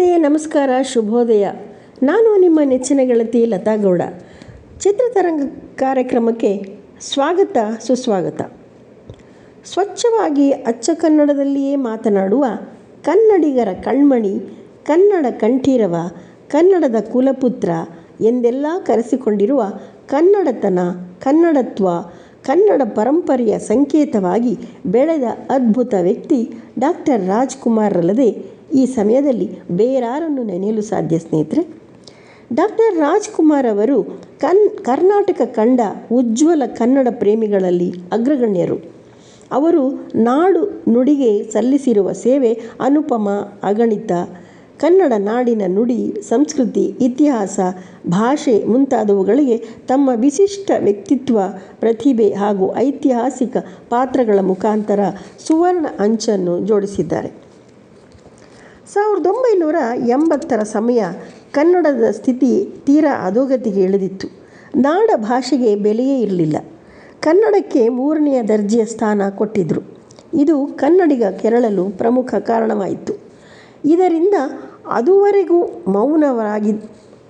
ನಮಸ್ಕಾರ, ಶುಭೋದಯ. ನಾನು ನಿಮ್ಮ ನೆಚ್ಚಿನ ಗೆಳತಿ ಲತಾ ಗೌಡ. ಚಿತ್ರತರಂಗ ಕಾರ್ಯಕ್ರಮಕ್ಕೆ ಸ್ವಾಗತ, ಸುಸ್ವಾಗತ. ಸ್ವಚ್ಛವಾಗಿ ಅಚ್ಚ ಕನ್ನಡದಲ್ಲಿಯೇ ಮಾತನಾಡುವ ಕನ್ನಡಿಗರ ಕಣ್ಮಣಿ, ಕನ್ನಡ ಕಂಠೀರವ, ಕನ್ನಡದ ಕುಲಪುತ್ರ ಎಂದೆಲ್ಲ ಕರೆಸಿಕೊಂಡಿರುವ ಕನ್ನಡತನ, ಕನ್ನಡತ್ವ, ಕನ್ನಡ ಪರಂಪರೆಯ ಸಂಕೇತವಾಗಿ ಬೆಳೆದ ಅದ್ಭುತ ವ್ಯಕ್ತಿ ಡಾಕ್ಟರ್ ರಾಜ್ಕುಮಾರ್ರಲ್ಲದೆ ಈ ಸಮಯದಲ್ಲಿ ಬೇರಾರನ್ನು ನೆನೆಯಲು ಸಾಧ್ಯ, ಸ್ನೇಹಿತರೆ? ಡಾಕ್ಟರ್ ರಾಜ್ಕುಮಾರ್ ಅವರು ಕನ್, ಕರ್ನಾಟಕ ಕಂಡ ಉಜ್ವಲ ಕನ್ನಡ ಪ್ರೇಮಿಗಳಲ್ಲಿ ಅಗ್ರಗಣ್ಯರು. ಅವರು ನಾಡು ನುಡಿಗೆ ಸಲ್ಲಿಸಿರುವ ಸೇವೆ ಅನುಪಮ, ಅಗಣಿತ, ಕನ್ನಡ ನಾಡಿನ ನುಡಿ, ಸಂಸ್ಕೃತಿ, ಇತಿಹಾಸ, ಭಾಷೆ ಮುಂತಾದವುಗಳಿಗೆ ತಮ್ಮ ವಿಶಿಷ್ಟ ವ್ಯಕ್ತಿತ್ವ, ಪ್ರತಿಭೆ ಹಾಗೂ ಐತಿಹಾಸಿಕ ಪಾತ್ರಗಳ ಮುಖಾಂತರ ಸುವರ್ಣ ಅಂಚನ್ನು ಜೋಡಿಸಿದ್ದಾರೆ. ಸಾವಿರದ ಒಂಬೈನೂರ ಎಂಬತ್ತರ ಸಮಯ ಕನ್ನಡದ ಸ್ಥಿತಿ ತೀರಾ ಅಧೋಗತಿಗೆ ಇಳಿದಿತ್ತು. ನಾಡ ಭಾಷೆಗೆ ಬೆಲೆಯೇ ಇರಲಿಲ್ಲ. ಕನ್ನಡಕ್ಕೆ ಮೂರನೆಯ ದರ್ಜೆಯ ಸ್ಥಾನ ಕೊಟ್ಟಿದ್ದರು ಇದು ಕನ್ನಡಿಗ ಕೆರಳಲು ಪ್ರಮುಖ ಕಾರಣವಾಯಿತು. ಇದರಿಂದ ಅದುವರೆಗೂ ಮೌನವರಾಗಿ,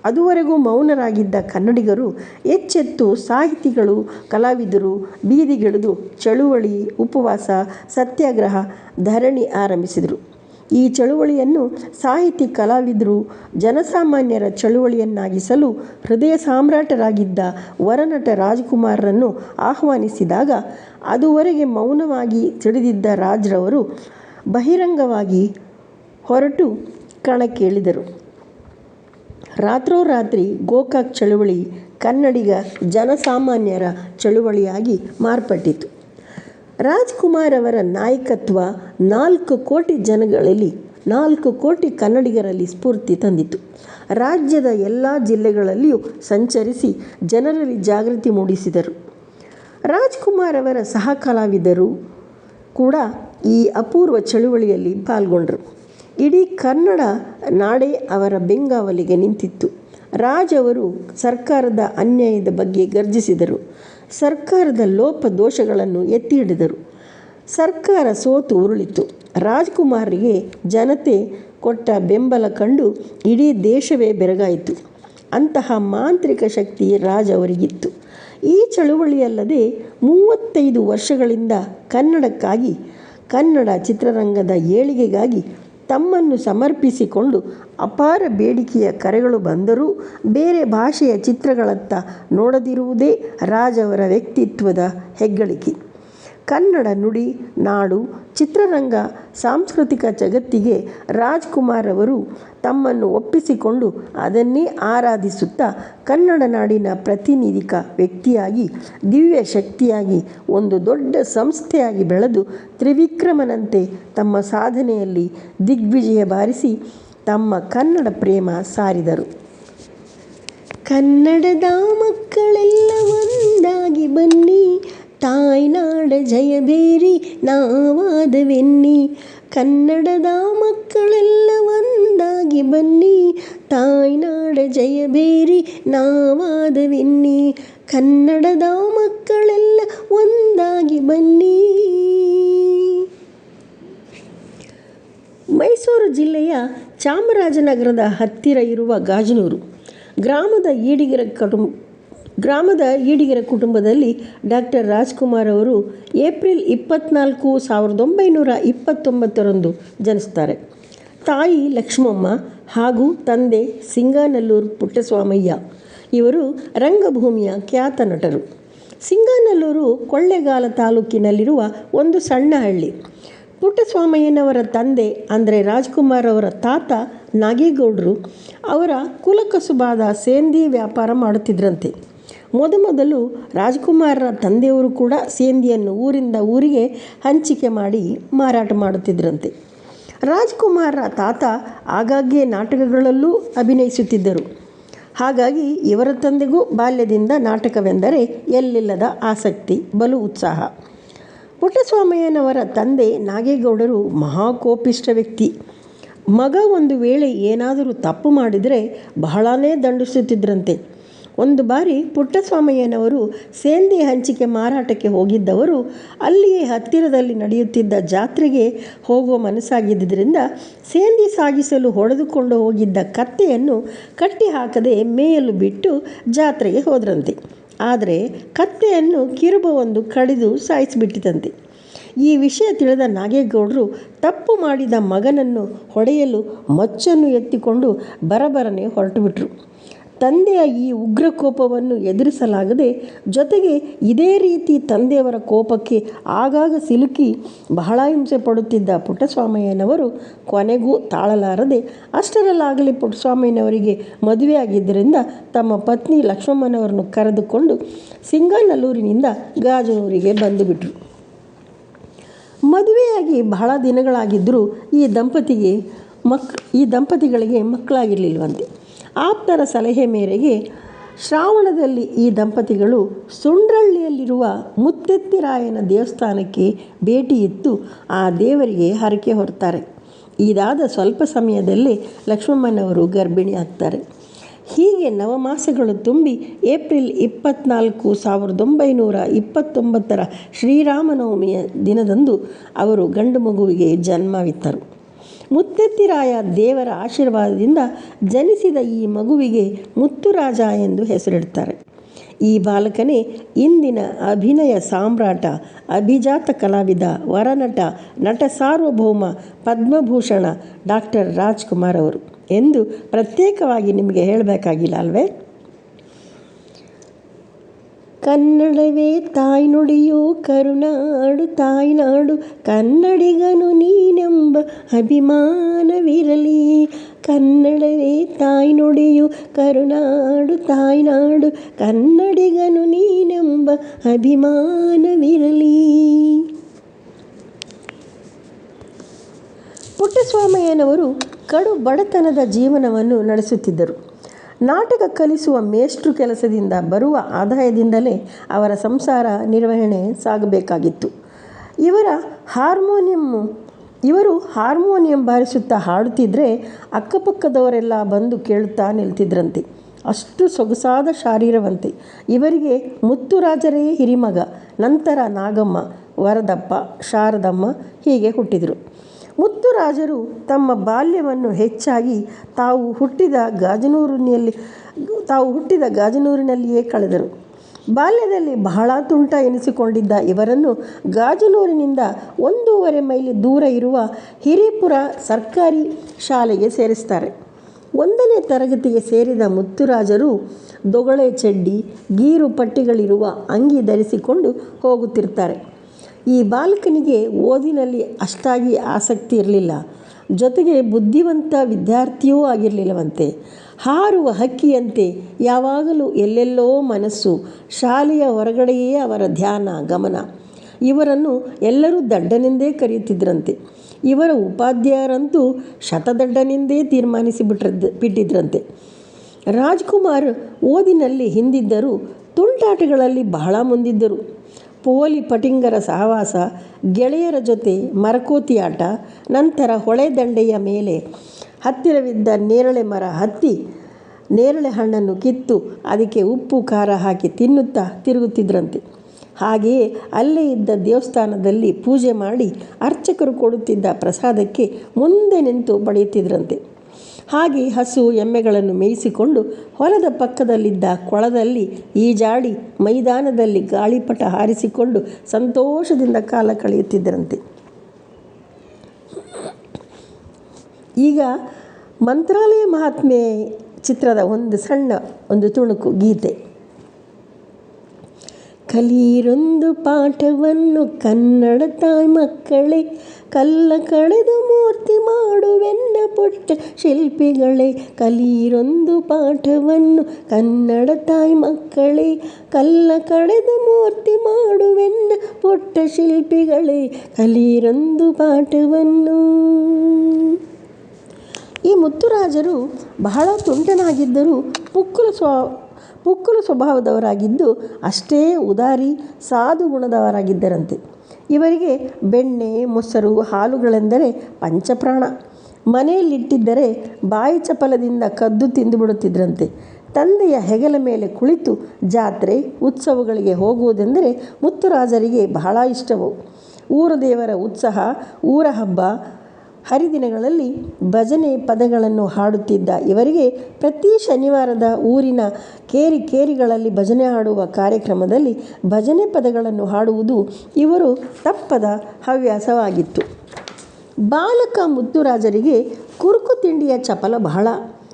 ಅದುವರೆಗೂ ಮೌನರಾಗಿದ್ದ ಕನ್ನಡಿಗರು ಎಚ್ಚೆತ್ತು ಸಾಹಿತಿಗಳು, ಕಲಾವಿದರು, ಬೀದಿಗಿಳಿದು ಚಳುವಳಿ, ಉಪವಾಸ, ಸತ್ಯಾಗ್ರಹ, ಧರಣಿ ಆರಂಭಿಸಿದರು. ಈ ಚಳುವಳಿಯನ್ನು ಸಾಹಿತಿ ಕಲಾವಿದರು ಜನಸಾಮಾನ್ಯರ ಚಳುವಳಿಯನ್ನಾಗಿಸಲು ಹೃದಯ ಸಾಮ್ರಾಟರಾಗಿದ್ದ ವರನಟ ರಾಜ್ಕುಮಾರ್ರನ್ನು ಆಹ್ವಾನಿಸಿದಾಗ ಅದುವರೆಗೆ ಮೌನವಾಗಿ ತಿಳಿದಿದ್ದ ರಾಜ್ರವರು ಬಹಿರಂಗವಾಗಿ ಹೊರಟು ಕಣಕ್ಕೇಳಿದರು. ರಾತ್ರೋರಾತ್ರಿ ಗೋಕಾಕ್ ಚಳುವಳಿ ಕನ್ನಡಿಗ ಜನಸಾಮಾನ್ಯರ ಚಳುವಳಿಯಾಗಿ ಮಾರ್ಪಟ್ಟಿತು. ರಾಜ್ಕುಮಾರ್ ಅವರ ನಾಯಕತ್ವ ನಾಲ್ಕು ಕೋಟಿ ಜನಗಳಲ್ಲಿ ನಾಲ್ಕು ಕೋಟಿ ಕನ್ನಡಿಗರಲ್ಲಿ ಸ್ಫೂರ್ತಿ ತಂದಿತು ರಾಜ್ಯದ ಎಲ್ಲ ಜಿಲ್ಲೆಗಳಲ್ಲಿಯೂ ಸಂಚರಿಸಿ ಜನರಲ್ಲಿ ಜಾಗೃತಿ ಮೂಡಿಸಿದರು. ರಾಜ್ಕುಮಾರ್ ಅವರ ಸಹ ಕಲಾವಿದರು ಕೂಡ ಈ ಅಪೂರ್ವ ಚಳುವಳಿಯಲ್ಲಿ ಪಾಲ್ಗೊಂಡರು. ಇಡೀ ಕನ್ನಡ ನಾಡೇ ಅವರ ಬೆಂಗಾವಲಿಗೆ ನಿಂತಿತ್ತು. ರಾಜ್ ಅವರು ಸರ್ಕಾರದ ಅನ್ಯಾಯದ ಬಗ್ಗೆ ಗರ್ಜಿಸಿದರು. ಸರ್ಕಾರದ ಲೋಪ ದೋಷಗಳನ್ನು ಎತ್ತಿ ಹಿಡಿದರು ಸರ್ಕಾರ ಸೋತು ಉರುಳಿತು. ರಾಜ್ಕುಮಾರ್ಗೆ ಜನತೆ ಕೊಟ್ಟ ಬೆಂಬಲ ಕಂಡು ಇಡೀ ದೇಶವೇ ಬೆರಗಾಯಿತು. ಅಂತಹ ಮಾಂತ್ರಿಕ ಶಕ್ತಿ ರಾಜ್ ಅವರಿಗಿತ್ತು. ಈ ಚಳುವಳಿಯಲ್ಲದೆ ಮೂವತ್ತೈದು ವರ್ಷಗಳಿಂದ ಕನ್ನಡಕ್ಕಾಗಿ, ಕನ್ನಡ ಚಿತ್ರರಂಗದ ಏಳಿಗೆಗಾಗಿ ತಮ್ಮನ್ನು ಸಮರ್ಪಿಸಿಕೊಂಡು ಅಪಾರ ಬೇಡಿಕೆಯ ಕರೆಗಳು ಬಂದರೂ ಬೇರೆ ಭಾಷೆಯ ಚಿತ್ರಗಳತ್ತ ನೋಡದಿರುವುದೇ ರಾಜ್ ಅವರ ವ್ಯಕ್ತಿತ್ವದ ಹೆಗ್ಗಳಿಕೆ. ಕನ್ನಡ ನುಡಿ, ನಾಡು, ಚಿತ್ರರಂಗ, ಸಾಂಸ್ಕೃತಿಕ ಜಗತ್ತಿಗೆ ರಾಜ್ಕುಮಾರ್ ಅವರು ತಮ್ಮನ್ನು ಒಪ್ಪಿಸಿಕೊಂಡು ಅದನ್ನೇ ಆರಾಧಿಸುತ್ತಾ ಕನ್ನಡ ನಾಡಿನ ಪ್ರತಿನಿಧಿಕ ವ್ಯಕ್ತಿಯಾಗಿ, ದಿವ್ಯ ಶಕ್ತಿಯಾಗಿ, ಒಂದು ದೊಡ್ಡ ಸಂಸ್ಥೆಯಾಗಿ ಬೆಳೆದು ತ್ರಿವಿಕ್ರಮನಂತೆ ತಮ್ಮ ಸಾಧನೆಯಲ್ಲಿ ದಿಗ್ವಿಜಯ ಬಾರಿಸಿ ತಮ್ಮ ಕನ್ನಡ ಪ್ರೇಮ ಸಾರಿದರು. ಕನ್ನಡದ ಮಕ್ಕಳೆಲ್ಲ ಒಂದಾಗಿ ಬನ್ನಿ ತಾಯ್ನಾಡ ಜಯಬೇರಿ ನಾವಾದವೆನ್ನಿ. ಕನ್ನಡದ ಮಕ್ಕಳೆಲ್ಲ ಒಂದಾಗಿ ಬನ್ನಿ. ತಾಯ್ನಾಡ ಜಯಬೇರಿ ನಾವಾದವೆನ್ನಿ. ಕನ್ನಡದ ಮಕ್ಕಳೆಲ್ಲ ಒಂದಾಗಿ ಬನ್ನಿ. ಮೈಸೂರು ಜಿಲ್ಲೆಯ ಚಾಮರಾಜನಗರದ ಹತ್ತಿರ ಇರುವ ಗಾಜನೂರು ಗ್ರಾಮದ ಈಡಿಗರ ಕುಟುಂಬ ಗ್ರಾಮದ ಈಡಿಗರ ಕುಟುಂಬದಲ್ಲಿ ಡಾಕ್ಟರ್ ರಾಜ್ಕುಮಾರ್ ಅವರು ಏಪ್ರಿಲ್ ಇಪ್ಪತ್ನಾಲ್ಕು ಸಾವಿರದ ಒಂಬೈನೂರ ಇಪ್ಪತ್ತೊಂಬತ್ತರಂದು ಜನಿಸ್ತಾರೆ. ತಾಯಿ ಲಕ್ಷ್ಮಮ್ಮ ಹಾಗೂ ತಂದೆ ಸಿಂಗಾನಲ್ಲೂರು ಪುಟ್ಟಸ್ವಾಮಯ್ಯ ಇವರು ರಂಗಭೂಮಿಯ ಖ್ಯಾತ ನಟರು. ಸಿಂಗಾನಲ್ಲೂರು ಕೊಳ್ಳೆಗಾಲ ತಾಲೂಕಿನಲ್ಲಿರುವ ಒಂದು ಸಣ್ಣ ಹಳ್ಳಿ. ಪುಟ್ಟಸ್ವಾಮಯ್ಯನವರ ತಂದೆ ಅಂದರೆ ರಾಜ್ಕುಮಾರ್ ಅವರ ತಾತ ನಾಗೇಗೌಡರು ಅವರ ಕುಲಕಸುಬಾದ ಸೇಂದಿ ವ್ಯಾಪಾರ ಮಾಡುತ್ತಿದ್ದರಂತೆ ಮೊದಮೊದಲು ರಾಜ್ಕುಮಾರರ ತಂದೆಯವರು ಕೂಡ ಸೇಂದಿಯನ್ನು ಊರಿಂದ ಊರಿಗೆ ಹಂಚಿಕೆ ಮಾಡಿ ಮಾರಾಟ ಮಾಡುತ್ತಿದ್ದರಂತೆ ರಾಜ್ಕುಮಾರರ ತಾತ ಆಗಾಗ್ಗೆ ನಾಟಕಗಳಲ್ಲೂ ಅಭಿನಯಿಸುತ್ತಿದ್ದರು. ಹಾಗಾಗಿ ಇವರ ತಂದೆಗೂ ಬಾಲ್ಯದಿಂದ ನಾಟಕವೆಂದರೆ ಎಲ್ಲಿಲ್ಲದ ಆಸಕ್ತಿ, ಬಲು ಉತ್ಸಾಹ. ಪುಟ್ಟಸ್ವಾಮಯ್ಯನವರ ತಂದೆ ನಾಗೇಗೌಡರು ಮಹಾಕೋಪಿಷ್ಟ ವ್ಯಕ್ತಿ. ಮಗ ಒಂದು ವೇಳೆ ಏನಾದರೂ ತಪ್ಪು ಮಾಡಿದರೆ ಬಹಳನೇ ದಂಡಿಸುತ್ತಿದ್ದರಂತೆ ಒಂದು ಬಾರಿ ಪುಟ್ಟಸ್ವಾಮಯ್ಯನವರು ಸೇಂದಿ ಹಂಚಿಕೆ ಮಾರಾಟಕ್ಕೆ ಹೋಗಿದ್ದವರು, ಅಲ್ಲಿಯೇ ಹತ್ತಿರದಲ್ಲಿ ನಡೆಯುತ್ತಿದ್ದ ಜಾತ್ರೆಗೆ ಹೋಗುವ ಮನಸ್ಸಾಗಿದ್ದರಿಂದ ಸೇಂದಿ ಸಾಗಿಸಲು ಹೊಡೆದುಕೊಂಡು ಹೋಗಿದ್ದ ಕತ್ತೆಯನ್ನು ಕಟ್ಟಿ ಹಾಕದೆ ಮೇಯಲು ಬಿಟ್ಟು ಜಾತ್ರೆಗೆ ಹೋದ್ರಂತೆ. ಆದರೆ ಕತ್ತೆಯನ್ನು ಕಿರುಬವೊಂದು ಕಡಿದು ಸಾಯಿಸಿಬಿಟ್ಟಿತಂತೆ. ಈ ವಿಷಯ ತಿಳಿದ ನಾಗೇಗೌಡರು ತಪ್ಪು ಮಾಡಿದ ಮಗನನ್ನು ಹೊಡೆಯಲು ಮಚ್ಚನ್ನು ಎತ್ತಿಕೊಂಡು ಬರಬರನೆ ಹೊರಟುಬಿಟ್ರು. ತಂದೆಯ ಈ ಉಗ್ರ ಕೋಪವನ್ನು ಎದುರಿಸಲಾಗದೆ ಜೊತೆಗೆ ಇದೇ ರೀತಿ ತಂದೆಯವರ ಕೋಪಕ್ಕೆ ಆಗಾಗ ಸಿಲುಕಿ ಬಹಳ ಹಿಂಸೆ ಪಡುತ್ತಿದ್ದ ಪುಟ್ಟಸ್ವಾಮಯ್ಯನವರು ಕೊನೆಗೂ ತಾಳಲಾರದೆ ಅಷ್ಟರಲ್ಲಾಗಲಿ ಪುಟ್ಟಸ್ವಾಮಯ್ಯನವರಿಗೆ ಮದುವೆಯಾಗಿದ್ದರಿಂದ ತಮ್ಮ ಪತ್ನಿ ಲಕ್ಷ್ಮಮ್ಮನವರನ್ನು ಕರೆದುಕೊಂಡು ಸಿಂಗನಲ್ಲೂರಿನಿಂದ ಗಾಜನೂರಿಗೆ ಬಂದುಬಿಟ್ರು. ಮದುವೆಯಾಗಿ ಬಹಳ ದಿನಗಳಾಗಿದ್ದರೂ ಈ ದಂಪತಿಗೆ ಮಕ್, ಈ ದಂಪತಿಗಳಿಗೆ ಮಕ್ಕಳಾಗಿರಲಿಲ್ವಂತೆ. ಆಪ್ತರ ಸಲಹೆ ಮೇರೆಗೆ ಶ್ರಾವಣದಲ್ಲಿ ಈ ದಂಪತಿಗಳು ಸುಂಡ್ರಳ್ಳಿಯಲ್ಲಿರುವ ಮುತ್ತೆತ್ತಿರಾಯನ ದೇವಸ್ಥಾನಕ್ಕೆ ಭೇಟಿ ಇತ್ತು ಆ ದೇವರಿಗೆ ಹರಕೆ ಹೊರ್ತಾರೆ ಇದಾದ ಸ್ವಲ್ಪ ಸಮಯದಲ್ಲೇ ಲಕ್ಷ್ಮಮ್ಮನವರು ಗರ್ಭಿಣಿ ಆಗ್ತಾರೆ. ಹೀಗೆ ನವಮಾಸಗಳು ತುಂಬಿ ಏಪ್ರಿಲ್ ಇಪ್ಪತ್ನಾಲ್ಕು ಸಾವಿರದ ಒಂಬೈನೂರ ಇಪ್ಪತ್ತೊಂಬತ್ತರ ಶ್ರೀರಾಮನವಮಿಯ ದಿನದಂದು ಅವರು ಗಂಡು ಮಗುವಿಗೆ ಜನ್ಮವಿತ್ತರು. ಮುತ್ತೆತ್ತಿರಾಯ ದೇವರ ಆಶೀರ್ವಾದದಿಂದ ಜನಿಸಿದ ಈ ಮಗುವಿಗೆ ಮುತ್ತುರಾಜ ಎಂದು ಹೆಸರಿಡ್ತಾರೆ. ಈ ಬಾಲಕನೇ ಇಂದಿನ ಅಭಿನಯ ಸಾಮ್ರಾಟ, ಅಭಿಜಾತ ಕಲಾವಿದ, ವರನಟ, ನಟ ಸಾರ್ವಭೌಮ, ಪದ್ಮಭೂಷಣ ಡಾಕ್ಟರ್ ರಾಜ್ಕುಮಾರ್ ಅವರು. ಎಂದು ಪ್ರತ್ಯೇಕವಾಗಿ ನಿಮಗೆ ಹೇಳಬೇಕಾಗಿಲ್ಲ ಅಲ್ವೇ? ಕನ್ನಡವೇ ತಾಯ್ನುಡಿಯು ಕರುನಾಡು, ತಾಯ್ನಾಡು ಕನ್ನಡಿಗನು ನೀನೆಂಬ ಅಭಿಮಾನವಿರಲಿ. ಕನ್ನಡವೇ ತಾಯ್ನುಡಿಯು ಕರುನಾಡು, ತಾಯ್ನಾಡು ಕನ್ನಡಿಗನು ನೀನೆಂಬ ಅಭಿಮಾನವಿರಲಿ. ಪುಟ್ಟಸ್ವಾಮಯ್ಯನವರು ಕಡು ಬಡತನದ ಜೀವನವನ್ನು ನಡೆಸುತ್ತಿದ್ದರು. ನಾಟಕ ಕಲಿಸುವ ಮೇಷ್ಟ್ರು ಕೆಲಸದಿಂದ ಬರುವ ಆದಾಯದಿಂದಲೇ ಅವರ ಸಂಸಾರ ನಿರ್ವಹಣೆ ಸಾಗಬೇಕಾಗಿತ್ತು. ಇವರ ಹಾರ್ಮೋನಿಯಮ್ಮು ಇವರು ಹಾರ್ಮೋನಿಯಂ ಬಾರಿಸುತ್ತಾ ಹಾಡುತ್ತಿದ್ದರೆ ಅಕ್ಕಪಕ್ಕದವರೆಲ್ಲ ಬಂದು ಕೇಳುತ್ತಾ ನಿಲ್ತಿದ್ರಂತೆ. ಅಷ್ಟು ಸೊಗಸಾದ ಶಾರೀರವಂತೆ. ಇವರಿಗೆ ಮುತ್ತುರಾಜರೇ ಹಿರಿಮಗ, ನಂತರ ನಾಗಮ್ಮ, ವರದಪ್ಪ, ಶಾರದಮ್ಮ ಹೀಗೆ ಹುಟ್ಟಿದರು. ಮುತ್ತುರಾಜರು ತಮ್ಮ ಬಾಲ್ಯವನ್ನು ಹೆಚ್ಚಾಗಿ ತಾವು ಹುಟ್ಟಿದ ಗಾಜನೂರಿನಲ್ಲಿ, ತಾವು ಹುಟ್ಟಿದ ಗಾಜನೂರಿನಲ್ಲಿಯೇ ಕಳೆದರು. ಬಾಲ್ಯದಲ್ಲಿ ಬಹಳ ತುಂಟ ಎನಿಸಿಕೊಂಡಿದ್ದ ಇವರನ್ನು ಗಾಜನೂರಿನಿಂದ ಒಂದೂವರೆ ಮೈಲಿ ದೂರ ಇರುವ ಹಿರಿಪುರ ಸರ್ಕಾರಿ ಶಾಲೆಗೆ ಸೇರಿಸ್ತಾರೆ. ಒಂದನೇ ತರಗತಿಗೆ ಸೇರಿದ ಮುತ್ತುರಾಜರು ದೊಗಳೆ ಚಡ್ಡಿ, ಗೀರು ಪಟ್ಟಿಗಳಿರುವ ಅಂಗಿ ಧರಿಸಿಕೊಂಡು ಹೋಗುತ್ತಿರ್ತಾರೆ. ಈ ಬಾಲಕನಿಗೆ ಓದಿನಲ್ಲಿ ಅಷ್ಟಾಗಿ ಆಸಕ್ತಿ ಇರಲಿಲ್ಲ. ಜೊತೆಗೆ ಬುದ್ಧಿವಂತ ವಿದ್ಯಾರ್ಥಿಯೂ ಆಗಿರಲಿಲ್ಲವಂತೆ. ಹಾರುವ ಹಕ್ಕಿಯಂತೆ ಯಾವಾಗಲೂ ಎಲ್ಲೆಲ್ಲೋ ಮನಸ್ಸು, ಶಾಲೆಯ ಹೊರಗಡೆಯೇ ಅವರ ಧ್ಯಾನ, ಗಮನ. ಇವರನ್ನು ಎಲ್ಲರೂ ದಡ್ಡನೆಂದೇ ಕರೆಯುತ್ತಿದ್ದರಂತೆ ಇವರ ಉಪಾಧ್ಯಾಯರಂತೂ ಶತದಡ್ಡನೆಂದೇ ತೀರ್ಮಾನಿಸಿ ಬಿಟ್ಟಿದ್ದ ಬಿಟ್ಟಿದ್ರಂತೆ. ರಾಜ್ಕುಮಾರ್ ಓದಿನಲ್ಲಿ ಹಿಂದಿದ್ದರೂ, ತುಂಟಾಟಗಳಲ್ಲಿ ಬಹಳ ಮುಂದಿದ್ದರು. ಪೋಲಿ ಪಟಿಂಗರ ಸಹವಾಸ, ಗೆಳೆಯರ ಜೊತೆ ಮರಕೋತಿ ಆಟ, ನಂತರ ಹೊಳೆ ದಂಡೆಯ ಮೇಲೆ ಹತ್ತಿರವಿದ್ದ ನೇರಳೆ ಮರ ಹತ್ತಿ ನೇರಳೆ ಹಣ್ಣನ್ನು ಕಿತ್ತು ಅದಕ್ಕೆ ಉಪ್ಪು, ಖಾರ ಹಾಕಿ ತಿನ್ನುತ್ತಾ ತಿರುಗುತ್ತಿದ್ರಂತೆ. ಹಾಗೆಯೇ ಅಲ್ಲೇ ಇದ್ದ ದೇವಸ್ಥಾನದಲ್ಲಿ ಪೂಜೆ ಮಾಡಿ ಅರ್ಚಕರು ಕೊಡುತ್ತಿದ್ದ ಪ್ರಸಾದಕ್ಕೆ ಮುಂದೆ ನಿಂತು ಪಡೆಯುತ್ತಿದ್ರಂತೆ ಹಾಗೆ ಹಸು ಎಮ್ಮೆಗಳನ್ನು ಮೇಯಿಸಿಕೊಂಡು ಹೊಲದ ಪಕ್ಕದಲ್ಲಿದ್ದ ಕೊಳದಲ್ಲಿ ಈಜಾಡಿ ಮೈದಾನದಲ್ಲಿ ಗಾಳಿಪಟ ಹಾರಿಸಿಕೊಂಡು ಸಂತೋಷದಿಂದ ಕಾಲ ಕಳೆಯುತ್ತಿದ್ದರಂತೆ. ಈಗ ಮಂತ್ರಾಲಯ ಮಹಾತ್ಮೆ ಚಿತ್ರದ ಒಂದು ಸಣ್ಣ ಒಂದು ತುಣುಕು ಗೀತೆ. ಕಲಿಯರೊಂದು ಪಾಠವನ್ನು ಕನ್ನಡ ತಾಯಿ ಮಕ್ಕಳೇ, ಕಲ್ಲ ಕಳೆದು ಮೂರ್ತಿ ಮಾಡುವೆನ್ನ ಪುಟ್ಟ ಶಿಲ್ಪಿಗಳೇ ಕಲಿಯಿರೊಂದು ಪಾಠವನ್ನು ಕನ್ನಡ ತಾಯಿ ಮಕ್ಕಳೇ, ಕಲ್ಲ ಕಳೆದು ಮೂರ್ತಿ ಮಾಡುವೆನ್ನ ಪುಟ್ಟ ಶಿಲ್ಪಿಗಳೇ ಕಲಿಯಿರೊಂದು ಪಾಠವನ್ನು. ಈ ಮುತ್ತುರಾಜರು ಬಹಳ ತುಂಟನಾಗಿದ್ದರೂ ಪುಕ್ಕಲು ಸ್ವ ಪುಕ್ಕಲು ಸ್ವಭಾವದವರಾಗಿದ್ದು ಅಷ್ಟೇ ಉದಾರಿ, ಸಾಧು ಗುಣದವರಾಗಿದ್ದರಂತೆ. ಇವರಿಗೆ ಬೆಣ್ಣೆ, ಮೊಸರು, ಹಾಲುಗಳೆಂದರೆ ಪಂಚಪ್ರಾಣ. ಮನೆಯಲ್ಲಿಟ್ಟಿದ್ದರೆ ಬಾಯಿ ಚಪಲದಿಂದ ಕದ್ದು ತಿಂದುಬಿಡುತ್ತಿದ್ರಂತೆ ತಂದೆಯ ಹೆಗಲ ಮೇಲೆ ಕುಳಿತು ಜಾತ್ರೆ, ಉತ್ಸವಗಳಿಗೆ ಹೋಗುವುದೆಂದರೆ ಮುತ್ತುರಾಜರಿಗೆ ಬಹಳ ಇಷ್ಟವು. ಊರ ದೇವರ ಉತ್ಸಾಹ, ಊರ ಹಬ್ಬ ಹರಿದಿನಗಳಲ್ಲಿ ಭಜನೆ ಪದಗಳನ್ನು ಹಾಡುತ್ತಿದ್ದ ಇವರಿಗೆ ಪ್ರತಿ ಶನಿವಾರದ ಊರಿನ ಕೇರಿ ಕೇರಿಗಳಲ್ಲಿ ಭಜನೆ ಹಾಡುವ ಕಾರ್ಯಕ್ರಮದಲ್ಲಿ ಭಜನೆ ಪದಗಳನ್ನು ಹಾಡುವುದು ಇವರು ತಪ್ಪದ ಹವ್ಯಾಸವಾಗಿತ್ತು. ಬಾಲಕ ಮುತ್ತುರಾಜರಿಗೆ ಕುರುಕು ತಿಂಡಿಯ ಚಪಲ ಬಹಳ.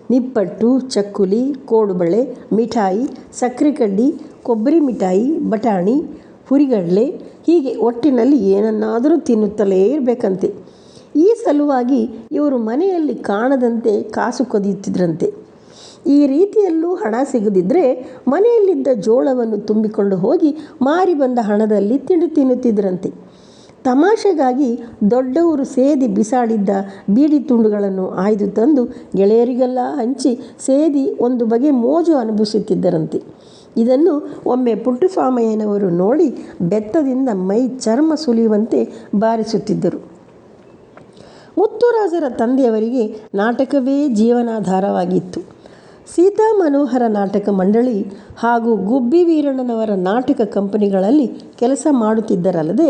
ನಿಪ್ಪಟ್ಟು, ಚಕ್ಕುಲಿ, ಕೋಡುಬಳೆ, ಮಿಠಾಯಿ ಸಕ್ಕರೆ ಕಡ್ಡಿ, ಕೊಬ್ಬರಿ ಮಿಠಾಯಿ, ಬಟಾಣಿ, ಹುರಿಗಡಲೆ ಹೀಗೆ ಒಟ್ಟಿನಲ್ಲಿ ಏನನ್ನಾದರೂ ತಿನ್ನುತ್ತಲೇ ಇರಬೇಕಂತೆ. ಈ ಸಲುವಾಗಿ ಇವರು ಮನೆಯಲ್ಲಿ ಕಾಣದಂತೆ ಕಾಸು ಕದಿಯುತ್ತಿದ್ದರಂತೆ ಈ ರೀತಿಯಲ್ಲೂ ಹಣ ಸಿಗದಿದ್ದರೆ ಮನೆಯಲ್ಲಿದ್ದ ಜೋಳವನ್ನು ತುಂಬಿಕೊಂಡು ಹೋಗಿ ಮಾರಿ ಬಂದ ಹಣದಲ್ಲಿ ತಿಂಡಿ ತಿನ್ನುತ್ತಿದ್ದರಂತೆ ತಮಾಷೆಗಾಗಿ ದೊಡ್ಡವರು ಸೇದಿ ಬಿಸಾಡಿದ್ದ ಬೀಡಿ ತುಂಡುಗಳನ್ನು ಆಯ್ದು ತಂದು ಗೆಳೆಯರಿಗೆಲ್ಲ ಹಂಚಿ ಸೇದಿ ಒಂದು ಬಗೆ ಮೋಜು ಅನುಭವಿಸುತ್ತಿದ್ದರಂತೆ. ಇದನ್ನು ಒಮ್ಮೆ ಪುಟ್ಟಸ್ವಾಮಯ್ಯನವರು ನೋಡಿ ಬೆತ್ತದಿಂದ ಮೈ ಚರ್ಮ ಸುಲಿಯುವಂತೆ ಬಾರಿಸುತ್ತಿದ್ದರು. ಮುತ್ತುರಾಜರ ತಂದೆಯವರಿಗೆ ನಾಟಕವೇ ಜೀವನಾಧಾರವಾಗಿತ್ತು. ಸೀತಾ ಮನೋಹರ ನಾಟಕ ಮಂಡಳಿ ಹಾಗೂ ಗುಬ್ಬಿ ವೀರಣ್ಣನವರ ನಾಟಕ ಕಂಪನಿಗಳಲ್ಲಿ ಕೆಲಸ ಮಾಡುತ್ತಿದ್ದರಲ್ಲದೆ,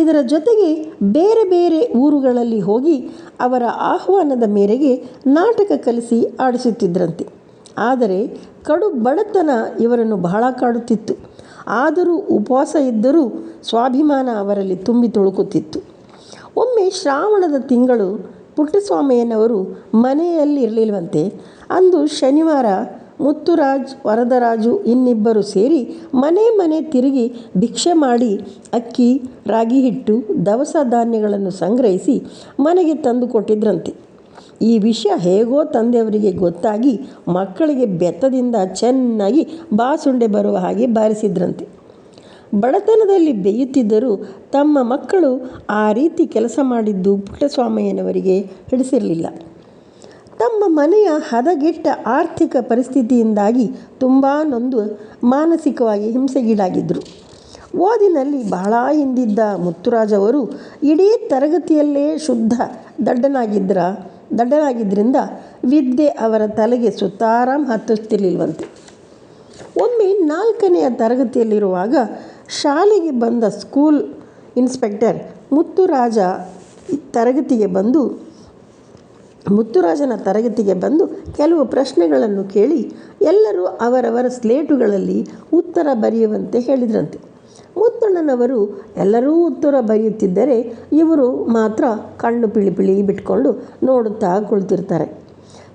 ಇದರ ಜೊತೆಗೆ ಬೇರೆ ಬೇರೆ ಊರುಗಳಲ್ಲಿ ಹೋಗಿ ಅವರ ಆಹ್ವಾನದ ಮೇರೆಗೆ ನಾಟಕ ಕಲಿಸಿ ಆಡಿಸುತ್ತಿದ್ದರಂತೆ ಆದರೆ ಕಡು ಬಡತನ ಇವರನ್ನು ಬಹಳ ಕಾಡುತ್ತಿತ್ತು. ಆದರೂ ಉಪವಾಸ ಇದ್ದರೂ ಸ್ವಾಭಿಮಾನ ಅವರಲ್ಲಿ ತುಂಬಿ ತುಳುಕುತ್ತಿತ್ತು. ಒಮ್ಮೆ ಶ್ರಾವಣದ ತಿಂಗಳು ಪುಟ್ಟಸ್ವಾಮಯ್ಯನವರು ಮನೆಯಲ್ಲಿರಲಿಲ್ವಂತೆ ಅಂದು ಶನಿವಾರ ಮುತ್ತುರಾಜ್, ವರದರಾಜು ಇನ್ನಿಬ್ಬರು ಸೇರಿ ಮನೆ ಮನೆ ತಿರುಗಿ ಭಿಕ್ಷೆ ಮಾಡಿ ಅಕ್ಕಿ, ರಾಗಿ ಹಿಟ್ಟು, ದವಸ ಧಾನ್ಯಗಳನ್ನು ಸಂಗ್ರಹಿಸಿ ಮನೆಗೆ ತಂದು ಕೊಟ್ಟಿದ್ರಂತೆ. ಈ ವಿಷಯ ಹೇಗೋ ತಂದೆಯವರಿಗೆ ಗೊತ್ತಾಗಿ ಮಕ್ಕಳಿಗೆ ಬೆತ್ತದಿಂದ ಚೆನ್ನಾಗಿ ಬಾಸುಂಡೆ ಬರುವ ಹಾಗೆ ಬಾರಿಸಿದ್ರಂತೆ. ಬಡತನದಲ್ಲಿ ಬೇಯುತ್ತಿದ್ದರೂ ತಮ್ಮ ಮಕ್ಕಳು ಆ ರೀತಿ ಕೆಲಸ ಮಾಡಿದ್ದು ಪುಟ್ಟಸ್ವಾಮಯ್ಯನವರಿಗೆ ಹಿಡಿಸಿರಲಿಲ್ಲ. ತಮ್ಮ ಮನೆಯ ಹದಗೆಟ್ಟ ಆರ್ಥಿಕ ಪರಿಸ್ಥಿತಿಯಿಂದಾಗಿ ತುಂಬ ನೊಂದು ಮಾನಸಿಕವಾಗಿ ಹಿಂಸೆಗೀಡಾಗಿದ್ದರು ಓದಿನಲ್ಲಿ ಬಹಳ ಹಿಂದಿದ್ದ ಮುತ್ತುರಾಜ್ ಅವರು ಇಡೀ ತರಗತಿಯಲ್ಲೇ ಶುದ್ಧ ದಡ್ಡನಾಗಿದ್ದರ ದಡ್ಡನಾಗಿದ್ದರಿಂದ ವಿದ್ಯೆ ಅವರ ತಲೆಗೆ ಸುತ್ತಾರಾಮ್ ಹತ್ತುತ್ತಿರಲಿಲ್ವಂತೆ. ಒಮ್ಮೆ ನಾಲ್ಕನೆಯ ತರಗತಿಯಲ್ಲಿರುವಾಗ ಶಾಲೆಗೆ ಬಂದ ಸ್ಕೂಲ್ ಇನ್ಸ್ಪೆಕ್ಟರ್ ಮುತ್ತುರಾಜ ತರಗತಿಗೆ ಬಂದು, ಮುತ್ತುರಾಜನ ತರಗತಿಗೆ ಬಂದು ಕೆಲವು ಪ್ರಶ್ನೆಗಳನ್ನು ಕೇಳಿ ಎಲ್ಲರೂ ಅವರವರ ಸ್ಲೇಟುಗಳಲ್ಲಿ ಉತ್ತರ ಬರೆಯುವಂತೆ ಹೇಳಿದ್ರಂತೆ. ಮುತ್ತಣ್ಣನವರು ಎಲ್ಲರೂ ಉತ್ತರ ಬರೆಯುತ್ತಿದ್ದರೆ ಇವರು ಮಾತ್ರ ಕಣ್ಣು ಪಿಳಿ ಪಿಳಿ ಬಿಟ್ಕೊಂಡು ನೋಡುತ್ತಾ ಕುಳಿತಿರ್ತಾರೆ.